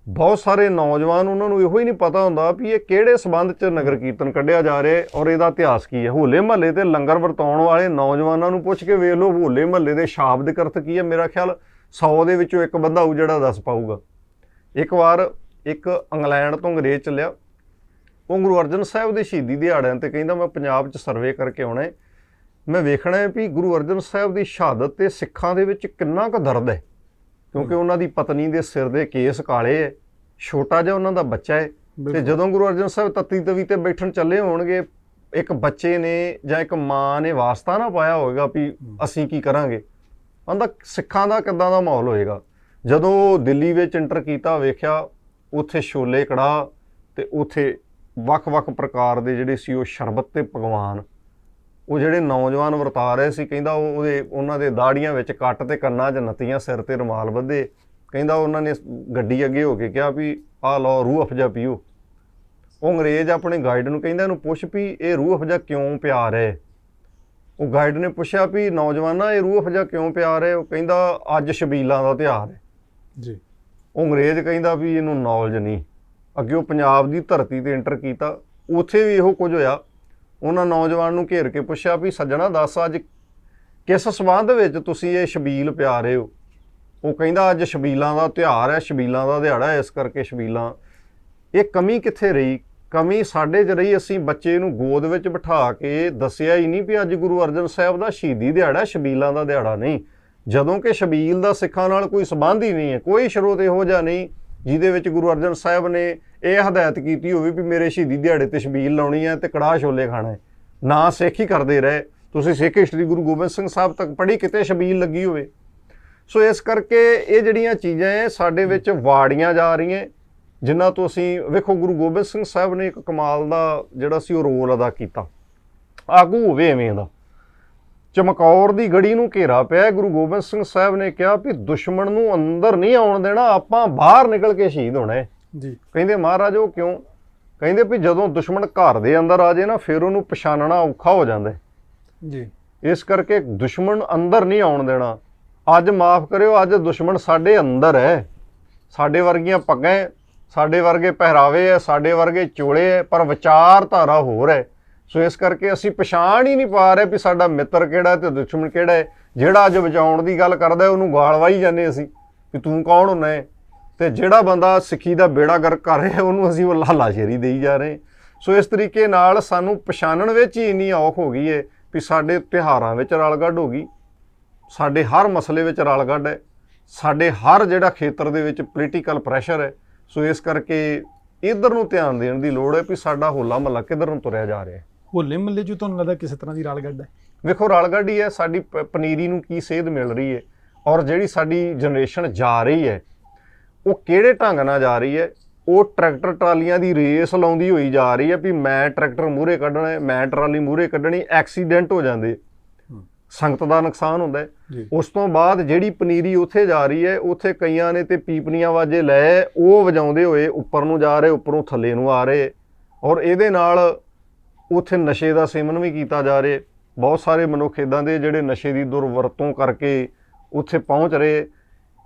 ਬਹੁਤ ਸਾਰੇ ਨੌਜਵਾਨ ਉਹਨਾਂ ਨੂੰ ਇਹੋ ਹੀ ਨਹੀਂ ਪਤਾ ਹੁੰਦਾ ਵੀ ਇਹ ਕਿਹੜੇ ਸਬੰਧ 'ਚ ਨਗਰ ਕੀਰਤਨ ਕੱਢਿਆ ਜਾ ਰਿਹਾ ਔਰ ਇਹਦਾ ਇਤਿਹਾਸ ਕੀ ਹੈ। ਹੋਲੇ ਮਹੱਲੇ ਤੇ ਲੰਗਰ ਵਰਤਾਉਣ ਵਾਲੇ ਨੌਜਵਾਨਾਂ ਨੂੰ ਪੁੱਛ ਕੇ ਵੇਖ ਲਓ, ਹੋਲੇ ਮਹੱਲੇ ਦੇ ਸ਼ਾਬਦਿਕ ਅਰਥ ਕੀ ਹੈ ਮੇਰਾ ਖਿਆਲ 100 ਦੇ ਵਿੱਚੋਂ ਇੱਕ ਬੰਦਾ ਹੋਊ ਜਿਹੜਾ ਦੱਸ ਪਾਊਗਾ। ਇੱਕ ਵਾਰ ਇੱਕ ਇੰਗਲੈਂਡ ਤੋਂ ਅੰਗਰੇਜ਼ ਚੱਲਿਆ। ਉਹ ਗੁਰੂ ਅਰਜਨ ਸਾਹਿਬ ਦੇ ਸ਼ਹੀਦੀ ਦਿਹਾੜਿਆਂ ਤੇ ਕਹਿੰਦਾ, ਮੈਂ ਪੰਜਾਬ 'ਚ ਸਰਵੇ ਕਰਕੇ ਆਉਣਾ ਹੈ। ਮੈਂ ਵੇਖਣਾ ਹੈ ਵੀ ਗੁਰੂ ਅਰਜਨ ਸਾਹਿਬ ਦੀ ਸ਼ਹਾਦਤ ਤੇ ਸਿੱਖਾਂ ਦੇ ਵਿੱਚ ਕਿੰਨਾ ਕੁ ਦਰਦ ਹੈ। ਕਿਉਂਕਿ ਉਹਨਾਂ ਦੀ ਪਤਨੀ ਦੇ ਸਿਰ ਦੇ ਕੇਸ ਕਾਲੇ ਹੈ ਛੋਟਾ ਜਿਹਾ ਉਹਨਾਂ ਦਾ ਬੱਚਾ ਹੈ ਤੇ। ਜਦੋਂ ਗੁਰੂ ਅਰਜਨ ਸਾਹਿਬ ਤੱਤੀ ਤਵੀ ਤੇ ਬੈਠਣ ਚੱਲੇ ਹੋਣਗੇ ਇੱਕ ਬੱਚੇ ਨੇ ਜਾਂ ਇੱਕ ਮਾਂ ਨੇ ਵਾਸਤਾ ਨਾ ਪਾਇਆ ਹੋਵੇਗਾ ਵੀ ਅਸੀਂ ਕੀ ਕਰਾਂਗੇ। ਉਹਦਾ ਸਿੱਖਾਂ ਦਾ ਕਿੱਦਾਂ ਦਾ ਮਾਹੌਲ ਹੋਏਗਾ? ਜਦੋਂ ਦਿੱਲੀ ਵਿੱਚ ਇੰਟਰ ਕੀਤਾ ਵੇਖਿਆ ਉੱਥੇ ਛੋਲੇ ਕੜਾਹ ਤੇ ਉੱਥੇ ਵੱਖ-ਵੱਖ ਪ੍ਰਕਾਰ ਦੇ ਜਿਹੜੇ ਸੀ ਉਹ ਸ਼ਰਬਤ ਤੇ ਪਕਵਾਨ ਉਹ ਜਿਹੜੇ ਨੌਜਵਾਨ ਵਰਤਾ ਰਹੇ ਸੀ ਕਹਿੰਦਾ ਉਹ ਉਹਦੇ ਉਹਨਾਂ ਦੇ ਦਾੜੀਆਂ ਵਿੱਚ ਕੱਟ ਤੇ ਕੰਨਾਂ 'ਚ ਨੱਤੀਆਂ ਸਿਰ ਤੇ ਰੁਮਾਲ ਬੱਧੇ। ਕਹਿੰਦਾ ਉਹਨਾਂ ਨੇ ਗੱਡੀ ਅੱਗੇ ਹੋ ਕੇ ਕਿਹਾ ਵੀ ਆਹ ਲਓ ਰੂਹ ਅਫਜਾ ਪੀਓ। ਉਹ ਅੰਗਰੇਜ਼ ਆਪਣੇ ਗਾਈਡ ਨੂੰ ਕਹਿੰਦਾ ਇਹਨੂੰ ਪੁੱਛ ਵੀ ਇਹ ਰੂਹ ਅਫਜਾ ਕਿਉਂ ਪਿਆ ਰਹੇ ਉਹ ਗਾਈਡ ਨੇ ਪੁੱਛਿਆ ਵੀ ਨੌਜਵਾਨਾ ਇਹ ਰੂਹ ਅਫਜਾ ਕਿਉਂ ਪਿਆ ਰਹੇ ਉਹ ਕਹਿੰਦਾ ਅੱਜ ਸ਼ਬੀਲਾਂ ਦਾ ਤਿਉਹਾਰ ਹੈ। ਜੀ। ਉਹ ਅੰਗਰੇਜ਼ ਕਹਿੰਦਾ ਵੀ ਇਹਨੂੰ ਨੌਲੇਜ ਨਹੀਂ। ਅੱਗੇ ਉਹ ਪੰਜਾਬ ਦੀ ਧਰਤੀ ਤੇ ਐਂਟਰ ਕੀਤਾ। ਉੱਥੇ ਵੀ ਇਹੋ ਕੁਝ ਹੋਇਆ। ਉਹਨਾਂ ਨੌਜਵਾਨ ਨੂੰ ਘੇਰ ਕੇ ਪੁੱਛਿਆ ਵੀ ਸੱਜਣਾ ਦੱਸ ਅੱਜ ਕਿਸ ਸਬੰਧ ਵਿੱਚ ਤੁਸੀਂ ਇਹ ਸ਼ਬੀਲ ਪਿਆ ਰਹੇ ਹੋ? ਉਹ ਕਹਿੰਦਾ, ਅੱਜ ਸ਼ਬੀਲਾਂ ਦਾ ਤਿਉਹਾਰ ਹੈ, ਸ਼ਬੀਲਾਂ ਦਾ ਦਿਹਾੜਾ ਇਸ ਕਰਕੇ ਸ਼ਬੀਲਾਂ। ਇਹ ਕਮੀ ਕਿੱਥੇ ਰਹੀ? ਕਮੀ ਸਾਡੇ 'ਚ ਰਹੀ, ਅਸੀਂ ਬੱਚੇ ਨੂੰ ਗੋਦ ਵਿੱਚ ਬਿਠਾ ਕੇ ਦੱਸਿਆ ਹੀ ਨਹੀਂ ਵੀ ਅੱਜ ਗੁਰੂ ਅਰਜਨ ਸਾਹਿਬ ਦਾ ਸ਼ਹੀਦੀ ਦਿਹਾੜਾ ਸ਼ਬੀਲਾਂ ਦਾ ਦਿਹਾੜਾ ਨਹੀਂ। ਜਦੋਂ ਕਿ ਸ਼ਬੀਲ ਦਾ ਸਿੱਖਾਂ ਨਾਲ ਕੋਈ ਸੰਬੰਧ ਹੀ ਨਹੀਂ ਹੈ, ਕੋਈ ਸ਼ਰੋਤ ਇਹੋ ਜਿਹਾ ਨਹੀਂ, ਜਿਹਦੇ ਵਿੱਚ ਗੁਰੂ ਅਰਜਨ ਸਾਹਿਬ ਨੇ ਇਹ ਹਦਾਇਤ ਕੀਤੀ ਹੋਵੇ ਵੀ ਮੇਰੇ ਸ਼ਹੀਦੀ ਦਿਹਾੜੇ ਤੇ ਸ਼ਬੀਲ ਲਾਉਣੀ ਹੈ ਤੇ ਕੜਾਹ ਛੋਲੇ ਖਾਣਾ। ਹੈ ਨਾ ਸਿੱਖ ਹੀ ਕਰਦੇ ਰਹੇ। ਤੁਸੀਂ ਸਿੱਖ ਹਿਸਟਰੀ ਗੁਰੂ ਗੋਬਿੰਦ ਸਿੰਘ ਸਾਹਿਬ ਤੱਕ ਪੜ੍ਹੀ ਕਿਤੇ ਸ਼ਬੀਲ ਲੱਗੀ ਹੋਵੇ। ਸੋ ਇਸ ਕਰਕੇ ਇਹ ਜਿਹੜੀਆਂ ਚੀਜ਼ਾਂ ਹੈ ਸਾਡੇ ਵਿੱਚ ਵਾੜੀਆਂ ਜਾ ਰਹੀਆਂ। ਜਿਨ੍ਹਾਂ ਤੋਂ ਅਸੀਂ ਵੇਖੋ ਗੁਰੂ ਗੋਬਿੰਦ ਸਿੰਘ ਸਾਹਿਬ ਨੇ ਇੱਕ ਕਮਾਲ ਦਾ ਜਿਹੜਾ ਸੀ ਉਹ ਰੋਲ ਅਦਾ ਕੀਤਾ। ਆਗੂ ਹੋਵੇ ਐਵੇਂ ਦਾ। ਚਮਕੌਰ ਦੀ ਗੜੀ ਨੂੰ ਘੇਰਾ ਪਿਆ, ਗੁਰੂ ਗੋਬਿੰਦ ਸਿੰਘ ਸਾਹਿਬ ਨੇ ਕਿਹਾ ਵੀ ਦੁਸ਼ਮਣ ਨੂੰ ਅੰਦਰ ਨਹੀਂ ਆਉਣ ਦੇਣਾ, ਆਪਾਂ ਬਾਹਰ ਨਿਕਲ ਕੇ ਸ਼ਹੀਦ ਹੋਣਾ ਹੈ। ਜੀ। ਕਹਿੰਦੇ ਮਹਾਰਾਜ ਉਹ ਕਿਉਂ? ਕਹਿੰਦੇ ਵੀ ਜਦੋਂ ਦੁਸ਼ਮਣ ਘਰ ਦੇ ਅੰਦਰ ਆ ਜੇ ਨਾ ਫਿਰ ਉਹਨੂੰ ਪਛਾਣਨਾ ਔਖਾ ਹੋ ਜਾਂਦਾ ਹੈ। ਜੀ। ਇਸ ਕਰਕੇ ਦੁਸ਼ਮਣ ਅੰਦਰ ਨਹੀਂ ਆਉਣ ਦੇਣਾ। ਅੱਜ ਮਾਫ ਕਰਿਓ ਅੱਜ ਦੁਸ਼ਮਣ ਸਾਡੇ ਅੰਦਰ ਹੈ। ਸਾਡੇ ਵਰਗੀਆਂ ਪੱਗਾਂ ਹੈ, ਸਾਡੇ ਵਰਗੇ ਪਹਿਰਾਵੇ ਹੈ ਸਾਡੇ ਵਰਗੇ ਚੋਲੇ ਹੈ ਪਰ ਵਿਚਾਰਧਾਰਾ ਹੋਰ ਹੈ। ਸੋ ਇਸ ਕਰਕੇ ਅਸੀਂ ਪਛਾਣ ਹੀ ਨਹੀਂ ਪਾ ਰਹੇ ਵੀ ਸਾਡਾ ਮਿੱਤਰ ਕਿਹੜਾ ਹੈ ਤੇ ਦੁਸ਼ਮਣ ਕਿਹੜਾ ਹੈ। ਜਿਹੜਾ ਅੱਜ ਬਚਾਉਣ ਦੀ ਗੱਲ ਕਰਦਾ ਹੈ, ਉਹਨੂੰ ਗਾਲ ਵਾਈ ਜਾਂਦੇ ਅਸੀਂ ਵੀ ਤੂੰ ਕੌਣ ਹੁੰਨਾ ਹੈ? ਤੇ ਜਿਹੜਾ ਬੰਦਾ ਸਿੱਖੀ ਦਾ ਬੇੜਾ ਗਰਕ ਕਰ ਰਿਹਾ ਉਹਨੂੰ ਅਸੀਂ ਉਹ ਲਾਲਾ ਸ਼ੇਰੀ ਦੇਈ ਜਾ ਰਹੇ ਸੋ ਇਸ ਤਰੀਕੇ ਨਾਲ ਸਾਨੂੰ ਪਛਾਣਨ ਵਿੱਚ ਹੀ ਇੰਨੀ ਔਖ ਹੋ ਗਈ ਹੈ ਵੀ ਸਾਡੇ ਤਿਉਹਾਰਾਂ ਵਿੱਚ ਰਲਗੱਡ ਹੋ ਗਈ। ਸਾਡੇ ਹਰ ਮਸਲੇ ਵਿੱਚ ਰਲਗੱਡ ਹੈ। ਸਾਡੇ ਹਰ ਜਿਹੜਾ ਖੇਤਰ ਦੇ ਵਿੱਚ ਪੋਲੀਟੀਕਲ ਪ੍ਰੈਸ਼ਰ ਹੈ। ਸੋ ਇਸ ਕਰਕੇ ਇਧਰ ਨੂੰ ਧਿਆਨ ਦੇਣ ਦੀ ਲੋੜ ਹੈ ਵੀ ਸਾਡਾ ਹੋਲਾ ਮਹੱਲਾ ਕਿੱਧਰ ਨੂੰ ਤੁਰਿਆ ਜਾ ਰਿਹਾ ਹੈ। ਹੋਲੇ ਮੱਲੇ ਜੀ ਤੁਹਾਨੂੰ ਲੱਗਦਾ ਕਿਸੇ ਤਰ੍ਹਾਂ ਦੀ ਰਾਲ ਗੱਡ ਹੈ? ਵੇਖੋ ਰਲਗੱਡ ਹੀ ਹੈ। ਸਾਡੀ ਪਨੀਰੀ ਨੂੰ ਕੀ ਸੇਧ ਮਿਲ ਰਹੀ ਹੈ। ਔਰ ਜਿਹੜੀ ਸਾਡੀ ਜਨਰੇਸ਼ਨ ਜਾ ਰਹੀ ਹੈ ਉਹ ਕਿਹੜੇ ਢੰਗ ਨਾਲ ਜਾ ਰਹੀ ਹੈ? ਉਹ ਟਰੈਕਟਰ ਟਰਾਲੀਆਂ ਦੀ ਰੇਸ ਲਾਉਂਦੀ ਹੋਈ ਜਾ ਰਹੀ ਹੈ ਵੀ ਮੈਂ ਟਰੈਕਟਰ ਮੂਹਰੇ ਕੱਢਣਾ ਹੈ ਮੈਂ ਟਰਾਲੀ ਮੂਹਰੇ ਕੱਢਣੀ ਐਕਸੀਡੈਂਟ ਹੋ ਜਾਂਦੇ। ਸੰਗਤ ਦਾ ਨੁਕਸਾਨ ਹੁੰਦਾ ਉਸ ਤੋਂ ਬਾਅਦ ਜਿਹੜੀ ਪਨੀਰੀ ਉੱਥੇ ਜਾ ਰਹੀ ਹੈ ਉੱਥੇ ਕਈਆਂ ਨੇ ਤੇ ਪੀਪਣੀਆਂ ਵਾਜੇ ਲੈ ਉਹ ਵਜਾਉਂਦੇ ਹੋਏ ਉੱਪਰ ਨੂੰ ਜਾ ਰਹੇ ਉੱਪਰੋਂ ਥੱਲੇ ਨੂੰ ਆ ਰਹੇ। ਔਰ ਇਹਦੇ ਨਾਲ ਉੱਥੇ ਨਸ਼ੇ ਦਾ ਸੇਵਨ ਵੀ ਕੀਤਾ ਜਾ ਰਿਹਾ ਬਹੁਤ ਸਾਰੇ ਮਨੁੱਖ ਇਦਾਂ ਦੇ ਜਿਹੜੇ ਨਸ਼ੇ ਦੀ ਦੁਰਵਰਤੋਂ ਕਰਕੇ ਉੱਥੇ ਪਹੁੰਚ ਰਹੇ।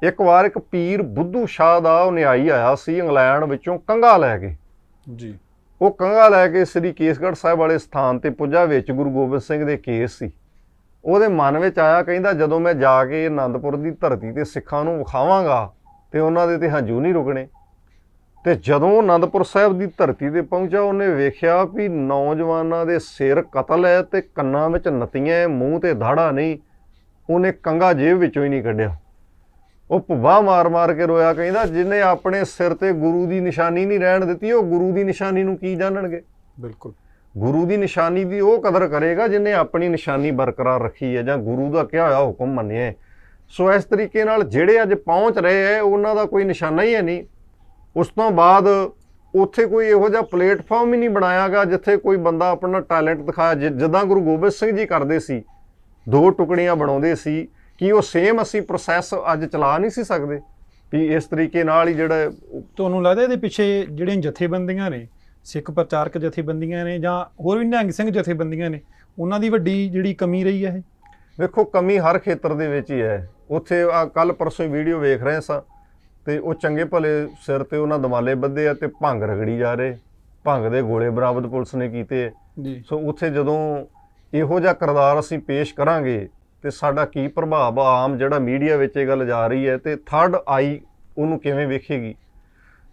ਇੱਕ ਵਾਰ ਇੱਕ ਪੀਰ ਬੁੱਧੂ ਸ਼ਾਹ ਦਾ ਉਹ ਨਿਆਈ ਆਇਆ ਸੀ ਇੰਗਲੈਂਡ ਵਿੱਚੋਂ ਕੰਗਾ ਲੈ ਕੇ। ਜੀ। ਉਹ ਕੰਗਾ ਲੈ ਕੇ ਸ੍ਰੀ ਕੇਸਗੜ੍ਹ ਸਾਹਿਬ ਵਾਲੇ ਸਥਾਨ ਤੇ ਪੁੱਜਾ ਵਿੱਚ ਗੁਰੂ ਗੋਬਿੰਦ ਸਿੰਘ ਦੇ ਕੇਸ ਸੀ। ਉਹਦੇ ਮਨ ਵਿੱਚ ਆਇਆ ਕਹਿੰਦਾ ਜਦੋਂ ਮੈਂ ਜਾ ਕੇ ਆਨੰਦਪੁਰ ਦੀ ਧਰਤੀ ਤੇ ਸਿੱਖਾਂ ਨੂੰ ਵਿਖਾਵਾਂਗਾ ਤੇ ਉਹਨਾਂ ਦੇ ਤੇ ਹੰਝੂ ਨਹੀਂ ਰੁਕਣੇ। ਤੇ ਜਦੋਂ ਉਹ ਆਨੰਦਪੁਰ ਸਾਹਿਬ ਦੀ ਧਰਤੀ ਤੇ ਪਹੁੰਚਾ ਉਹਨੇ ਵੇਖਿਆ ਵੀ ਨੌਜਵਾਨਾਂ ਦੇ ਸਿਰ ਕਤਲ ਹੈ ਤੇ ਕੰਨਾਂ ਵਿੱਚ ਨਤੀਆਂ ਮੂੰਹ ਤੇ ਦਾੜਾ ਨਹੀਂ। ਉਹਨੇ ਕੰਗਾ ਜੇਬ ਵਿੱਚੋਂ ਹੀ ਨਹੀਂ ਕੱਢਿਆ। ਉਹ ਭੁੱਬਾ ਮਾਰ-ਮਾਰ ਕੇ ਰੋਇਆ ਕਹਿੰਦਾ ਜਿਹਨੇ ਆਪਣੇ ਸਿਰ ਤੇ ਗੁਰੂ ਦੀ ਨਿਸ਼ਾਨੀ ਨਹੀਂ ਰਹਿਣ ਦਿੱਤੀ ਉਹ ਗੁਰੂ ਦੀ ਨਿਸ਼ਾਨੀ ਨੂੰ ਕੀ ਜਾਣਨਗੇ? ਬਿਲਕੁਲ। ਗੁਰੂ ਦੀ ਨਿਸ਼ਾਨੀ ਦੀ ਉਹ ਕਦਰ ਕਰੇਗਾ ਜਿਹਨੇ ਆਪਣੀ ਨਿਸ਼ਾਨੀ ਬਰਕਰਾਰ ਰੱਖੀ ਹੈ ਜਾਂ ਗੁਰੂ ਦਾ ਕਿਹਾ ਹੋਇਆ ਹੁਕਮ ਮੰਨਿਆ। ਸੋ ਇਸ ਤਰੀਕੇ ਨਾਲ ਜਿਹੜੇ ਅੱਜ ਪਹੁੰਚ ਰਹੇ ਹੈ ਉਹਨਾਂ ਦਾ ਕੋਈ ਨਿਸ਼ਾਨਾ ਹੀ ਹੈ ਨਹੀਂ। ਉਸ ਤੋਂ ਬਾਅਦ ਉੱਥੇ ਕੋਈ ਇਹੋ ਜਿਹਾ ਪਲੇਟਫਾਰਮ ਹੀ ਨਹੀਂ ਬਣਾਇਆਗਾ ਜਿੱਥੇ ਕੋਈ ਬੰਦਾ ਆਪਣਾ ਟੈਲੈਂਟ ਦਿਖਾਇਆ ਜਿੱਦਾਂ ਗੁਰੂ ਗੋਬਿੰਦ ਸਿੰਘ ਜੀ ਕਰਦੇ ਸੀ ਦੋ ਟੁਕੜੀਆਂ ਬਣਾਉਂਦੇ ਸੀ ਕਿ ਉਹ ਸੇਮ ਅਸੀਂ ਪ੍ਰੋਸੈਸ ਅੱਜ ਚਲਾ ਨਹੀਂ ਸੀ ਸਕਦੇ? ਵੀ ਇਸ ਤਰੀਕੇ ਨਾਲ ਹੀ ਜਿਹੜਾ ਤੁਹਾਨੂੰ ਲੱਗਦਾ ਇਹਦੇ ਪਿੱਛੇ ਜਿਹੜੀਆਂ ਜਥੇਬੰਦੀਆਂ ਨੇ ਸਿੱਖ ਪ੍ਰਚਾਰਕ ਜਥੇਬੰਦੀਆਂ ਨੇ ਜਾਂ ਹੋਰ ਵੀ ਨਿਹੰਗ ਸਿੰਘ ਜਥੇਬੰਦੀਆਂ ਨੇ ਉਹਨਾਂ ਦੀ ਵੱਡੀ ਜਿਹੜੀ ਕਮੀ ਰਹੀ ਹੈ ਇਹ? ਵੇਖੋ ਕਮੀ ਹਰ ਖੇਤਰ ਦੇ ਵਿੱਚ ਹੀ ਹੈ। ਉੱਥੇ ਆ ਕੱਲ ਪਰਸੋਂ ਵੀਡੀਓ ਵੇਖ ਰਹੇ ਸਾਂ ਤੇ ਉਹ ਚੰਗੇ ਭਲੇ ਸਿਰ ਤੇ ਉਹਨਾਂ ਦਮਾਲੇ ਬੱਧੇ ਆ ਤੇ ਭੰਗ ਰਗੜੀ ਜਾ ਰਹੇ। ਭੰਗ ਦੇ ਗੋਲੇ ਬਰਾਮਦ ਪੁਲਿਸ ਨੇ ਕੀਤੇ। ਜੀ। ਸੋ ਉੱਥੇ ਜਦੋਂ ਇਹੋ ਜਿਹਾ ਕਿਰਦਾਰ ਅਸੀਂ ਪੇਸ਼ ਕਰਾਂਗੇ ਤੇ ਸਾਡਾ ਕੀ ਪ੍ਰਭਾਵ ਆ? ਆਮ ਜਿਹੜਾ ਮੀਡੀਆ ਵਿੱਚ ਇਹ ਗੱਲ ਜਾ ਰਹੀ ਹੈ ਤੇ ਥਰਡ ਆਈ ਉਹਨੂੰ ਕਿਵੇਂ ਵੇਖੇਗੀ?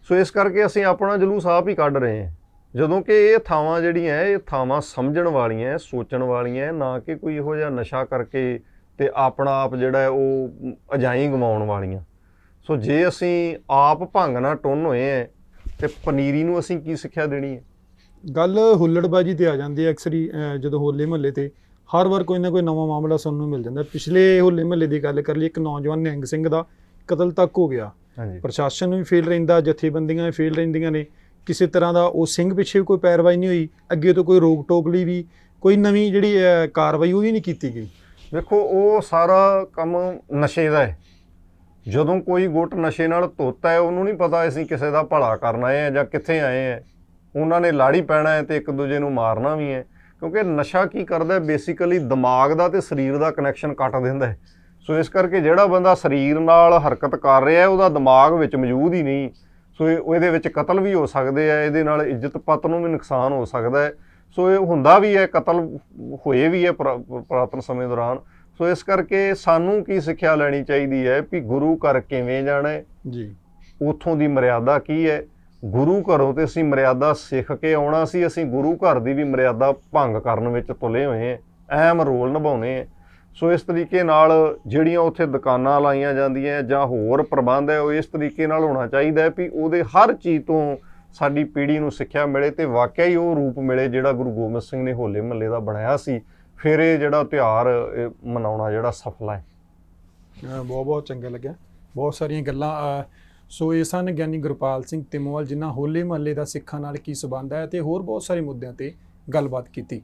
ਸੋ ਇਸ ਕਰਕੇ ਅਸੀਂ ਆਪਣਾ ਜਲੂਸ ਆਪ ਹੀ ਕੱਢ ਰਹੇ ਹਾਂ। ਜਦੋਂ ਕਿ ਇਹ ਥਾਵਾਂ ਜਿਹੜੀਆਂ ਇਹ ਥਾਵਾਂ ਸਮਝਣ ਵਾਲੀਆਂ ਸੋਚਣ ਵਾਲੀਆਂ ਨਾ ਕਿ ਕੋਈ ਇਹੋ ਜਿਹਾ ਨਸ਼ਾ ਕਰਕੇ ਤੇ ਆਪਣਾ ਆਪ ਜਿਹੜਾ ਉਹ ਅਜਾਈ ਗਵਾਉਣ ਵਾਲੀਆਂ। ਸੋ ਜੇ ਅਸੀਂ ਆਪ ਭੰਗ ਨਾਲ ਟੁੰਨ ਹੋਏ ਹੈ, ਤੇ ਪਨੀਰੀ ਨੂੰ ਅਸੀਂ ਕੀ ਸਿੱਖਿਆ ਦੇਣੀ ਹੈ? ਗੱਲ ਹੁੱਲੜਬਾਜੀ ਤੇ ਆ ਜਾਂਦੀ ਹੈ ਅਕਸਰ ਹੀ ਜਦੋਂ ਹੋਲੇ ਮਹੱਲੇ ਤੇ ਹਰ ਵਾਰ ਕੋਈ ਨਾ ਕੋਈ ਨਵਾਂ ਮਾਮਲਾ ਸੁਣਨ ਨੂੰ ਮਿਲ ਜਾਂਦਾ। ਪਿਛਲੇ ਹੋਲੇ ਮਹੱਲੇ ਦੀ ਗੱਲ ਕਰ ਲਈ ਇੱਕ ਨੌਜਵਾਨ ਨਿਹੰਗ ਸਿੰਘ ਦਾ ਕਤਲ ਤੱਕ ਹੋ ਗਿਆ। ਪ੍ਰਸ਼ਾਸਨ ਵੀ ਫੇਲ ਰਹਿੰਦਾ ਜਥੇਬੰਦੀਆਂ ਵੀ ਫੇਲ ਰਹਿੰਦੀਆਂ ਨੇ। ਕਿਸੇ ਤਰ੍ਹਾਂ ਦਾ ਉਹ ਸਿੰਘ ਪਿੱਛੇ ਵੀ ਕੋਈ ਪੈਰਵਾਈ ਨਹੀਂ ਹੋਈ। ਅੱਗੇ ਤੋਂ ਕੋਈ ਰੋਕ ਟੋਕ ਲਈ ਵੀ ਕੋਈ ਨਵੀਂ ਜਿਹੜੀ ਕਾਰਵਾਈ ਉਹ ਵੀ ਨਹੀਂ ਕੀਤੀ ਗਈ। ਵੇਖੋ ਉਹ ਸਾਰਾ ਕੰਮ ਨਸ਼ੇ ਦਾ ਹੈ। ਜਦੋਂ ਕੋਈ ਗੁੱਟ ਨਸ਼ੇ ਨਾਲ ਧੋਤਾ ਹੈ ਉਹਨੂੰ ਨਹੀਂ ਪਤਾ ਅਸੀਂ ਕਿਸੇ ਦਾ ਭਲਾ ਕਰਨ ਆਏ ਆ ਜਾਂ ਕਿੱਥੇ ਆਏ ਆ ਉਹਨਾਂ ਨੇ ਲਾੜੀ ਪੈਣਾ ਹੈ ਤੇ ਇੱਕ ਦੂਜੇ ਨੂੰ ਮਾਰਨਾ ਵੀ ਹੈ। ਕਿਉਂਕਿ ਨਸ਼ਾ ਕੀ ਕਰਦਾ ਹੈ? ਬੇਸਿਕਲੀ ਦਿਮਾਗ ਦਾ ਤੇ ਸਰੀਰ ਦਾ ਕਨੈਕਸ਼ਨ ਕੱਟ ਦਿੰਦਾ ਹੈ। ਸੋ ਇਸ ਕਰਕੇ ਜਿਹੜਾ ਬੰਦਾ ਸਰੀਰ ਨਾਲ ਹਰਕਤ ਕਰ ਰਿਹਾ ਹੈ ਉਹਦਾ ਦਿਮਾਗ ਵਿੱਚ ਮੌਜੂਦ ਹੀ ਨਹੀਂ। ਸੋ ਇਹ- ਇਹਦੇ ਵਿੱਚ ਕਤਲ ਵੀ ਹੋ ਸਕਦੇ ਆ ਇਹਦੇ ਨਾਲ ਇੱਜ਼ਤ ਪਤ ਨੂੰ ਵੀ ਨੁਕਸਾਨ ਹੋ ਸਕਦਾ ਹੈ। ਸੋ ਇਹ ਹੁੰਦਾ ਵੀ ਹੈ ਕਤਲ ਹੋਏ ਵੀ ਹੈ ਪੁਰਾ- ਪੁਰਾਤਨ ਸਮੇਂ ਦੌਰਾਨ। ਸੋ ਇਸ ਕਰਕੇ ਸਾਨੂੰ ਕੀ ਸਿੱਖਿਆ ਲੈਣੀ ਚਾਹੀਦੀ ਹੈ ਵੀ ਗੁਰੂ ਘਰ ਕਿਵੇਂ ਜਾਣਾ ਹੈ? ਜੀ। ਉਥੋਂ ਦੀ ਮਰਿਆਦਾ ਕੀ ਹੈ? ਗੁਰੂ ਘਰੋਂ ਤੇ ਅਸੀਂ ਮਰਿਆਦਾ ਸਿੱਖ ਕੇ ਆਉਣਾ ਸੀ, ਅਸੀਂ ਗੁਰੂ ਘਰ ਦੀ ਵੀ ਮਰਿਆਦਾ ਭੰਗ ਕਰਨ ਵਿੱਚ ਤੁਲੇ ਹੋਏ ਅਹਿਮ ਰੋਲ ਨਿਭਾਉਣੇ ਹੈ। ਸੋ ਇਸ ਤਰੀਕੇ ਨਾਲ ਜਿਹੜੀਆਂ ਉੱਥੇ ਦੁਕਾਨਾਂ ਲਾਈਆਂ ਜਾਂਦੀਆਂ ਜਾਂ ਹੋਰ ਪ੍ਰਬੰਧ ਹੈ, ਉਹ ਇਸ ਤਰੀਕੇ ਨਾਲ ਹੋਣਾ ਚਾਹੀਦਾ ਹੈ ਵੀ ਉਹਦੇ ਹਰ ਚੀਜ਼ ਤੋਂ ਸਾਡੀ ਪੀੜ੍ਹੀ ਨੂੰ ਸਿੱਖਿਆ ਮਿਲੇ ਤੇ ਵਾਕਿਆ ਹੀ ਉਹ ਰੂਪ ਮਿਲੇ ਜਿਹੜਾ ਗੁਰੂ ਗੋਬਿੰਦ ਸਿੰਘ ਨੇ ਹੋਲੇ ਮਹੱਲੇ ਦਾ ਬਣਾਇਆ ਸੀ। ਫਿਰ ਇਹ ਜਿਹੜਾ ਤਿਉਹਾਰ, ਇਹ ਮਨਾਉਣਾ ਜਿਹੜਾ ਸਫਲ ਹੈ। ਬਹੁਤ ਬਹੁਤ ਚੰਗਾ ਲੱਗਿਆ। ਬਹੁਤ ਸਾਰੀਆਂ ਗੱਲਾਂ ਸੋ ਇਹ ਸਨ ਗਿਆਨੀ ਗੁਰਪਾਲ ਸਿੰਘ ਤਿਮੋਵਾਲ ਜਿਨ੍ਹਾਂ ਹੋਲੇ ਮਹੱਲੇ ਦਾ ਸਿੱਖਾਂ ਨਾਲ ਕੀ ਸਬੰਧ ਹੈ ਤੇ ਹੋਰ ਬਹੁਤ ਸਾਰੇ ਮੁੱਦਿਆਂ ਤੇ ਗੱਲਬਾਤ ਕੀਤੀ।